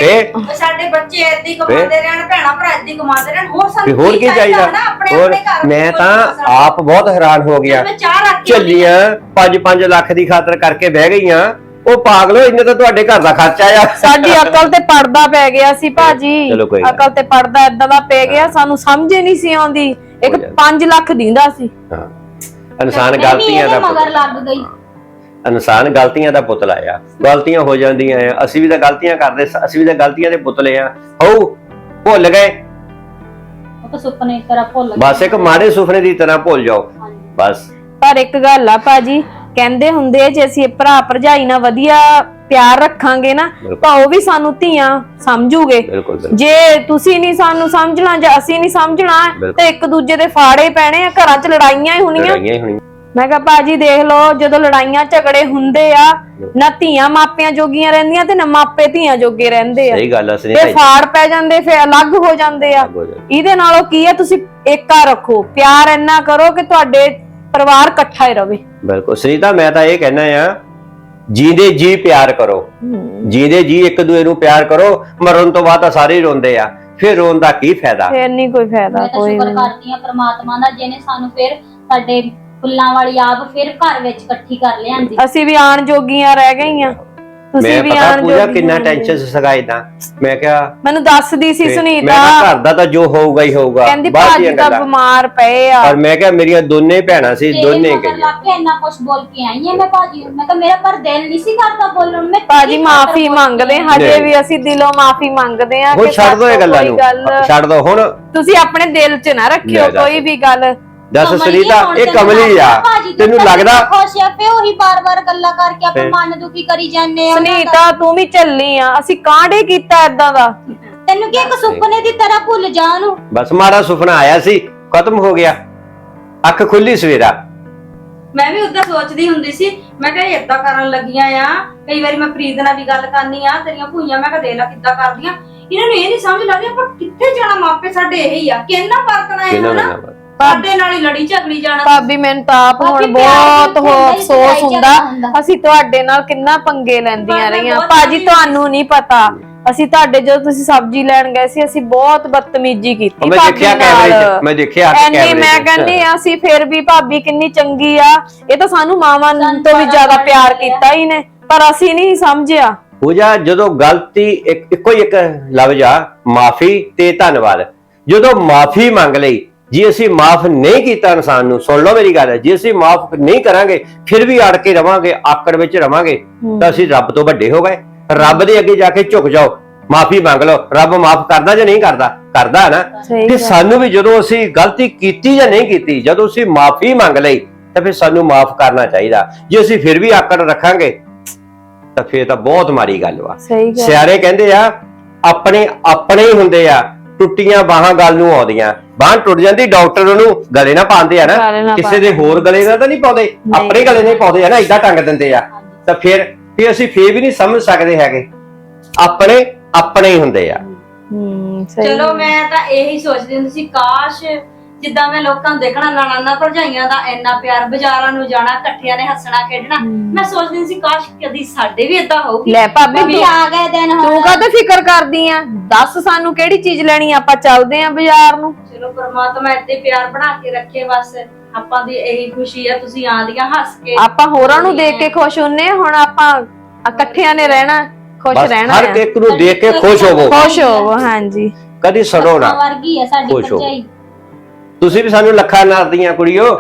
ਸਾਡੇ ਬੱਚੇ ਏਦੀ ਕਮਾਉਂਦੇ ਰਹਿਣ ਭੈਣਾ ਭਰਾ ਏਦੀ ਕਮਾਉਂਦੇ ਰਹਿਣ। ਹੋਰ ਵੀ ਸਾਨੂੰ ਹੋਰ ਕੀ ਚਾਹੀਦਾ ਨਾ ਆਪਣੇ ਹੋਰ ਆਪਣੇ ਘਰ ਮੈਂ ਤਾਂ ਆਪ ਬਹੁਤ ਹੈਰਾਨ ਹੋ ਗਿਆ। ਮੈਂ ਚਾਹ ਰੱਖ ਕੇ ਆਉਂਦੀ ਝੱਲੀਆਂ 5-5 ਲੱਖ ਦੀ ਖਾਤਰ ਕਰਕੇ ਬਹਿ ਗਈਆਂ। ਉਹ ਪਾਗਲੋ ਇੰਨੇ ਤਾਂ ਤੁਹਾਡੇ ਘਰ ਦਾ ਖਰਚਾ ਆ। ਸਾਡੀ ਅਕਲ ਤੇ ਪੜਦਾ ਪੈ ਗਿਆ ਸੀ ਭਾਜੀ। ਚਲੋ ਕੋਈ ਗੱਲ ਅਕਲ ਤੇ ਪੜਦਾ ਏਦਾਂ ਦਾ ਪੈ ਗਿਆ ਸਾਨੂੰ ਸਮਝ ਹੀ ਨਹੀਂ ਸੀ ਆਉਂਦੀ। ਇੱਕ ਕੋਈ ਗੱਲ 5 ਲੱਖ ਦਿੰਦਾ ਸੀ। ਹਾਂ। ਇਨਸਾਨ ਗਲਤੀਆਂ ਇਹਦੇ ਦਾ ਮਗਰ ਲੱਗ ਗਈ। ਇਨਸਾਨ ਗਲਤੀਆਂ ਦਾ ਪੁਤਲਾ ਆ ਗਲਤੀਆਂ ਹੋ ਜਾਂਦੀਆਂ ਆ ਅਸੀਂ ਵੀ ਤਾਂ ਗਲਤੀਆਂ ਕਰਦੇ ਅਸੀਂ ਵੀ ਤਾਂ ਗਲਤੀਆਂ ਦੇ ਪੁਤਲੇ ਆ ਹੋ ਭੁੱਲ ਗਏ ਉਹ ਤਾਂ ਸੁਪਨੇ ਤੇਰਾ ਭੁੱਲ ਗਏ। ਬਸ ਇੱਕ ਮਾੜੇ ਸੁਪਨੇ ਦੀ ਤਰ੍ਹਾਂ ਭੁੱਲ ਜਾਓ। ਬਸ ਪਰ ਇੱਕ ਗੱਲ ਆ ਭਾਜੀ ਕਹਿੰਦੇ ਹੁੰਦੇ ਜੇ ਅਸੀਂ ਭਰਾ ਭਰਜਾਈ ਨਾਲ ਵਧੀਆ ਪਿਆਰ ਰੱਖਾਂਗੇ ਨਾ। ਤਾਂ ਉਹ ਵੀ ਸਾਨੂੰ ਧੀਆਂ ਸਮਝੂਗੇ ਜੇ ਤੁਸੀਂ ਨਹੀਂ ਸਾਨੂੰ ਸਮਝਣਾ ਜਾਂ ਅਸੀਂ ਨਹੀਂ ਸਮਝਣਾ। ਤੇ ਇੱਕ ਦੂਜੇ ਦੇ ਫਾੜੇ ਪੈਣੇ ਆ ਘਰਾਂ 'ਚ ਲੜਾਈਆਂ ਹੀ ਹੋਣੀਆਂ ਲੜਾਈਆਂ ਹੀ ਹੋਣੀਆਂ ਮੈਂ ਕਿਹਾ ਭਾਜੀ ਦੇਖ ਲਓ ਜਦੋਂ ਲੜਾਈਆਂ ਝਗੜੇ ਹੁੰਦੇ ਆ ਨਾ ਧੀਆਂ ਮਾਪਿਆਂ ਜੋਗੀਆਂ ਰਹਿੰਦੀਆਂ ਤੇ ਨਾ ਮਾਪੇ ਧੀਆਂ ਜੋਗੇ ਰਹਿੰਦੇ ਆ। ਸਹੀ ਗੱਲ ਆ ਤੇ ਸੁਨੀਤਾ ਜੀ। ਫਾੜ ਪੈ ਜਾਂਦੇ ਫਿਰ ਅਲੱਗ ਹੋ ਜਾਂਦੇ ਆ। ਇਹਦੇ ਨਾਲੋਂ ਕੀ ਹੈ ਤੁਸੀਂ ਏਕਾ ਰੱਖੋ। ਪਿਆਰ ਇੰਨਾ ਕਰੋ ਕਿ ਤੁਹਾਡੇ ਪਰਿਵਾਰ ਇਕੱਠਾ ਹੀ ਰਵੇ। ਬਿਲਕੁਲ ਸੁਨੀਤਾ ਮੈਂ ਤਾਂ ਇਹ ਕਹਿਣਾ ਆ ਜੀਂਦੇ ਜੀ ਪਿਆਰ ਕਰੋ। ਜੀਂਦੇ ਜੀ ਇੱਕ ਦੂਏ ਨੂੰ ਪਿਆਰ ਕਰੋ ਮਰਨ ਤੋਂ ਬਾਅਦ ਤਾਂ ਸਾਰੇ ਰੋਂਦੇ ਆ। ਫਿਰ ਰੋਣ ਦਾ ਕੀ ਫਾਇਦਾ? ਫੇਰ ਨਹੀਂ ਕੋਈ ਫਾਇਦਾ ਤਾਂ ਕੋਈ ਸ਼ੁਕਰ ਨਹੀਂ ਕਰਦੀ ਆ ਪ੍ਰਮਾਤਮਾ ਦਾ ਜਿਹਨੇ ਸਾਨੂੰ ਫਿਰ ਸਾਡੇ ਫੁੱਲਾਂ ਵਾਲੀ ਆਪ ਫਿਰ ਘਰ ਵਿੱਚ ਇਕੱਠੀ ਕਰ ਲਿਆਂਦੀ। ਅਸੀਂ ਵੀ ਆਣ ਜੋਗੀਆਂ ਰਹਿ ਗਈਆਂ। ਤੁਸੀਂ ਮੈਂ ਵੀ ਪਤਾ ਆਣ ਪੂਜਾ ਜੋਗੀਆਂ ਕਿੰਨਾ ਟੈਨਸ਼ਨ ਸਗਾ ਇਦਾਂ ਮੈਂ ਕਿਹਾ ਮੈਨੂੰ ਦੱਸਦੀ ਸੀ ਸੁਨੀਤਾ ਮੈਂ ਕਿਹਾ ਘਰ ਦਾ ਤਾਂ ਜੋ ਹੋਊਗਾ ਹੀ ਹੋਊਗਾ ਕਹਿੰਦੀ ਬਾਹਰ ਭਾਜੀ ਤਾਂ ਗੱਲਾਂ। ਬਿਮਾਰ ਪਏ ਆ। ਪਰ ਮੈਂ ਕਿਹਾ ਮੇਰੀਆਂ ਦੋਨੇ ਭੈਣਾਂ ਸੀ ਦੋਨੇ ਗਈਆਂ। ਲੱਗ ਕੇ ਇੰਨਾ ਕੁਝ ਬੋਲ ਕੇ ਆਈ ਆ ਮੈਂ ਭਾਜੀ ਨੂੰ। ਮੈਂ ਕਿਹਾ ਮੇਰਾ ਪਰ ਦਿਲ ਨਹੀਂ ਸੀ ਕਰਦਾ ਬੋਲਣ। ਮੈਂ ਭਾਜੀ ਖਾਤਰ ਮਾਫੀ ਬੋਲ? ਮੰਗਦੇ ਹਾਂ, ਹਜੇ ਨਹੀਂ। ਵੀ ਅਸੀਂ ਦਿਲੋਂ ਮਾਫੀ ਮੰਗਦੇ ਆ ਹੁਣ ਕਿ ਛੱਡ ਦੋ ਇਹ ਗੱਲਾਂ ਕੋਈ ਨੂੰ। ਗੱਲ। ਛੱਡ ਦੋ ਹੁਣ। ਤੁਸੀਂ ਆਪਣੇ ਦਿਲ 'ਚ ਨਾ ਰੱਖਿਓ ਲੈ। ਕੋਈ ਵੀ ਗੱਲ। ਦੱਸ ਕਮਲੀ ਸੁਨੀਤਾ ਹੁਣ ਇਹ ਤੈਨੂੰ ਕਮਲੀ ਆ। ਭਾਜੀ ਤੋਂ ਤੈਨੂੰ ਲੱਗਦਾ? ਖੁਸ਼ ਆ ਫੇ ਉਹੀ ਬਾਰ-ਬਾਰ ਗੱਲਾਂ ਕਰਕੇ ਆਪਾਂ ਫਿਰ? ਮਨ ਦੁਖੀ ਕਰੀ ਜਾਂਦੇ ਆ ਉਹਨਾਂ ਦਾ। ਸੁਨੀਤਾ ਤੂੰ ਵੀ ਚੱਲੀ ਆ। ਅਸੀਂ ਕਾਂਡੇ ਕੀਤਾ ਏਦਾਂ ਦਾ। ਤੈਨੂੰ ਕੀ ਇੱਕ ਸੁਪਨੇ ਦੀ ਤਰ੍ਹਾਂ ਭੁੱਲ ਜਾ ਉਹਨੂੰ। ਬਸ ਮਾੜਾ ਸੁਪਨਾ ਆਇਆ ਸੀ ਖਤਮ ਹੋ ਗਿਆ। ਅੱਖ ਖੁੱਲੀ ਸਵੇਰਾ। ਮੈਂ ਵੀ ਉਦਾਂ ਸੋਚਦੀ ਹੁੰਦੀ ਸੀ ਮੈਂ ਕਿਹਾ ਇਹ ਏਦਾਂ ਕਰਨ ਲੱਗੀਆਂ ਆ। ਕਈ ਵਾਰੀ ਮੈਂ ਪ੍ਰੀਤ ਨਾਲ ਵੀ ਗੱਲ ਕਰਨੀ ਆ ਤੇਰੀਆਂ ਭੂਈਆਂ ਮੈਂ ਕਿਹਾ ਦੇਖ ਲੈ ਕਿੱਦਾਂ ਕਰਦੀਆਂ। ਇਹਨਾਂ ਨੂੰ ਇਹ ਨਹੀਂ ਸਮਝ ਲੱਗਦੀ ਆਪਾਂ ਕਿੱਥੇ ਜਾਣਾ ਮਾਪੇ ਸਾਡੇ ਇਹ ਆ। ਕਿੰਨਾ ਵਰਤਣਾ ਹੈ ਕਿਹਨਾਂ ਨਾਲ ਸਾਡੇ ਨਾਲ ਹੀ ਲੜੀ ਝਗੜੀ ਜਾਣਾ। ਭਾਬੀ ਮੈਨੂੰ ਤਾਂ ਆਪ ਭਾਬੀ ਹੁਣ ਪਿਆਰ ਬਹੁਤ ਹੋ ਹੁੰਦਾ ਹੀ ਅਫਸੋਸ ਲੜਾਈ ਹੁੰਦਾ। ਝਗੜਾ ਹੁੰਦਾ। ਅਸੀਂ ਤੁਹਾਡੇ ਨਾਲ ਕਿੰਨਾ ਪੰਗੇ ਲੈਂਦੀਆਂ ਮੈਂ ਰਹੀਆਂ। ਬਹੁਤ ਭਾਜੀ ਤੁਹਾਨੂੰ ਨਹੀਂ ਪਤਾ। ਅਸੀਂ ਤੁਹਾਡੇ ਜਦੋਂ ਤੁਸੀਂ ਸਬਜ਼ੀ ਲੈਣ ਗਏ ਸੀ ਅਸੀਂ ਬਹੁਤ ਬਦਤਮੀਜੀ ਕੀਤੀ। ਉਹ ਮੈਂ ਦੇਖਿਆ ਕੈਮਰੇ 'ਚ। ਮੈਂ ਦੇਖਿਆ ਅੱਖ ਐਨੀ ਕੈਮਰੇ ਮੈਂ 'ਚ। ਕਹਿੰਦੀ ਆ ਅਸੀਂ ਫਿਰ ਵੀ ਭਾਬੀ ਕਿੰਨੀ ਚੰਗੀ ਆ। ਇਹ ਤਾਂ ਸਾਨੂੰ ਮਾਵਾਂ ਸਾਨੂੰ ਤੋਂ ਵੀ ਬੜਾ ਜ਼ਿਆਦਾ ਪਿਆਰ। ਕੀਤਾ ਹੀ ਨੇ। ਪਰ ਅਸੀਂ ਨਹੀਂ ਸਮਝਿਆ। ਪੂਜਾ ਜਦੋਂ ਗਲਤੀ ਇੱਕ ਇੱਕੋ ਹੀ ਇੱਕ ਲਫ਼ਜ਼ ਆ ਮਾਫੀ ਤੇ ਧੰਨਵਾਦ। ਜਦੋਂ ਮਾਫੀ ਮੰਗ ਲਈ ਜੇ ਅਸੀਂ ਮਾਫ ਨਹੀਂ ਕੀਤਾ ਇਨਸਾਨ ਨੂੰ ਸੁਣ ਲਓ ਮੇਰੀ ਗੱਲ ਜੇ ਅਸੀਂ ਮਾਫ ਨਹੀਂ ਕਰਾਂਗੇ ਫਿਰ ਵੀ ਅੜ ਕੇ ਰਵਾਂਗੇ ਆਕੜ ਵਿੱਚ ਰਵਾਂਗੇ ਤਾਂ ਅਸੀਂ ਰੱਬ ਤੋਂ ਵੱਡੇ ਹੋ ਗਏ। ਰੱਬ ਦੇ ਅੱਗੇ ਜਾ ਕੇ ਝੁਕ ਜਾਓ ਮਾਫੀ ਮੰਗ ਲਓ ਰੱਬ ਮਾਫ ਕਰਦਾ ਜਾਂ ਨਹੀਂ ਕਰਦਾ? ਕਰਦਾ ਨਾ? ਤੇ। ਸਾਨੂੰ ਵੀ ਜਦੋਂ ਅਸੀਂ ਗਲਤੀ ਕੀਤੀ ਜਾਂ ਨਹੀਂ ਕੀਤੀ ਜਦੋਂ ਅਸੀਂ ਮਾਫੀ ਮੰਗ ਲਈ ਤਾਂ ਫਿਰ ਸਾਨੂੰ ਮਾਫ ਕਰਨਾ ਚਾਹੀਦਾ। ਜੇ ਅਸੀਂ ਫਿਰ ਵੀ ਆਕੜ ਰੱਖਾਂਗੇ ਤਾਂ ਫਿਰ ਤਾਂ ਬਹੁਤ ਮਾੜੀ ਗੱਲ ਵਾ। ਸਿਆਰੇ ਕਹਿੰਦੇ ਆ ਆਪਣੇ ਆਪਣੇ ਹੀ ਹੁੰਦੇ ਆ। ਟੁੱਟੀਆਂ ਬਾਹਾਂ ਗੱਲ ਨੂੰ ਆਉਂਦੀਆਂ। ਬਾਹ ਟੁੱਟ ਜਾਂਦੀ ਡਾਕਟਰ ਉਹਨੂੰ ਗਲੇ ਨਾ ਪਾਉਂਦੇ ਆ ਗਲੇ ਨਾ ਕਿਸੇ ਦੇ ਹੋਰ ਗਲੇ ਦਾ ਤਾਂ ਨਹੀਂ ਪਾਉਂਦੇ ਆਪਣੇ ਗਲੇ ਨਹੀਂ ਪਾਉਂਦੇ ਆ ਨਾ ਇਦਾਂ ਟੰਗ ਦਿੰਦੇ ਆ। ਤਾਂ ਫਿਰ ਫਿਰ ਅਸੀਂ ਫੇਰ ਵੀ ਨਹੀਂ ਸਮਝ ਸਕਦੇ ਹੈਗੇ। ਆਪਣੇ ਆਪਣੇ ਹੀ ਹੁੰਦੇ ਆ। ਹੂੰ ਸਹੀ। ਚਲੋ ਮੈਂ ਤਾਂ ਇਹੀ ਸੋਚਦੀ ਹੁੰਦੀ ਸੀ ਕਾਸ਼ ਜਿੱਦਾਂ ਮੈਂ ਲੋਕਾਂ ਨੂੰ ਦੇਖਣਾ ਨਾਨਾ ਭਰਜਾਈਆਂ ਦਾ ਇੰਨਾ ਪਿਆਰ ਬਾਜ਼ਾਰਾਂ ਨੂੰ ਜਾਣਾ ਇਕੱਠਿਆਂ ਨੇ ਹੱਸਣਾ ਖੇਡਣਾ ਮੈਂ ਸੋਚਦੀ ਸੀ ਕਾਸ਼ ਕਦੀ ਸਾਡੇ ਵੀ ਇਦਾਂ ਹੋਊਗੀ। ਲੈ ਭਾਬੀ ਤੂੰ ਆ ਗਏ ਦਿਨ ਤੂੰ ਕਾਹਤੇ ਫਿਕਰ ਕਰਦੀ ਆ? ਦੱਸ ਸਾਨੂੰ ਕਿਹੜੀ ਚੀਜ਼ ਲੈਣੀ ਆ? ਆਪਾਂ ਚੱਲਦੇ ਆ ਬਾਜ਼ਾਰ ਨੂੰ। ਚਲੋ ਪਰਮਾਤਮਾ ਇੱਥੇ ਪਿਆਰ ਬਣਾ ਕੇ ਰੱਖੇ ਬਸ ਆਪਾਂ ਦੀ ਇਹੀ ਖੁਸ਼ੀ ਆ ਤੁਸੀਂ ਆਂਦੀਆਂ ਹੱਸ ਕੇ ਆਪਾਂ ਹੋਰਾਂ ਨੂੰ ਦੇਖ ਕੇ ਖੁਸ਼ ਹੁੰਨੇ ਆ, ਹੁਣ ਆਪਾਂ ਇਕੱਠਿਆਂ ਨੇ ਰਹਿਣਾ ਖੁਸ਼ ਰਹਿਣਾ ਹਰ। ਇੱਕ ਨੂੰ ਦੇਖ ਕੇ ਖੁਸ਼ ਹੋਵੋ। ਖੁਸ਼ ਹੋਵੋ ਹਾਂਜੀ। ਕਦੀ ਸੜੋ ਨਾ। ਵਰਗੀ ਆ ਸਾਡੀ ਹੋ। ਭਰਜਾਈ। ਤੁਸੀਂ ਵੀ ਸਾਨੂੰ ਲੱਖਾਂ ਨਾਰਦੀਆਂ ਕੁੜੀਓ।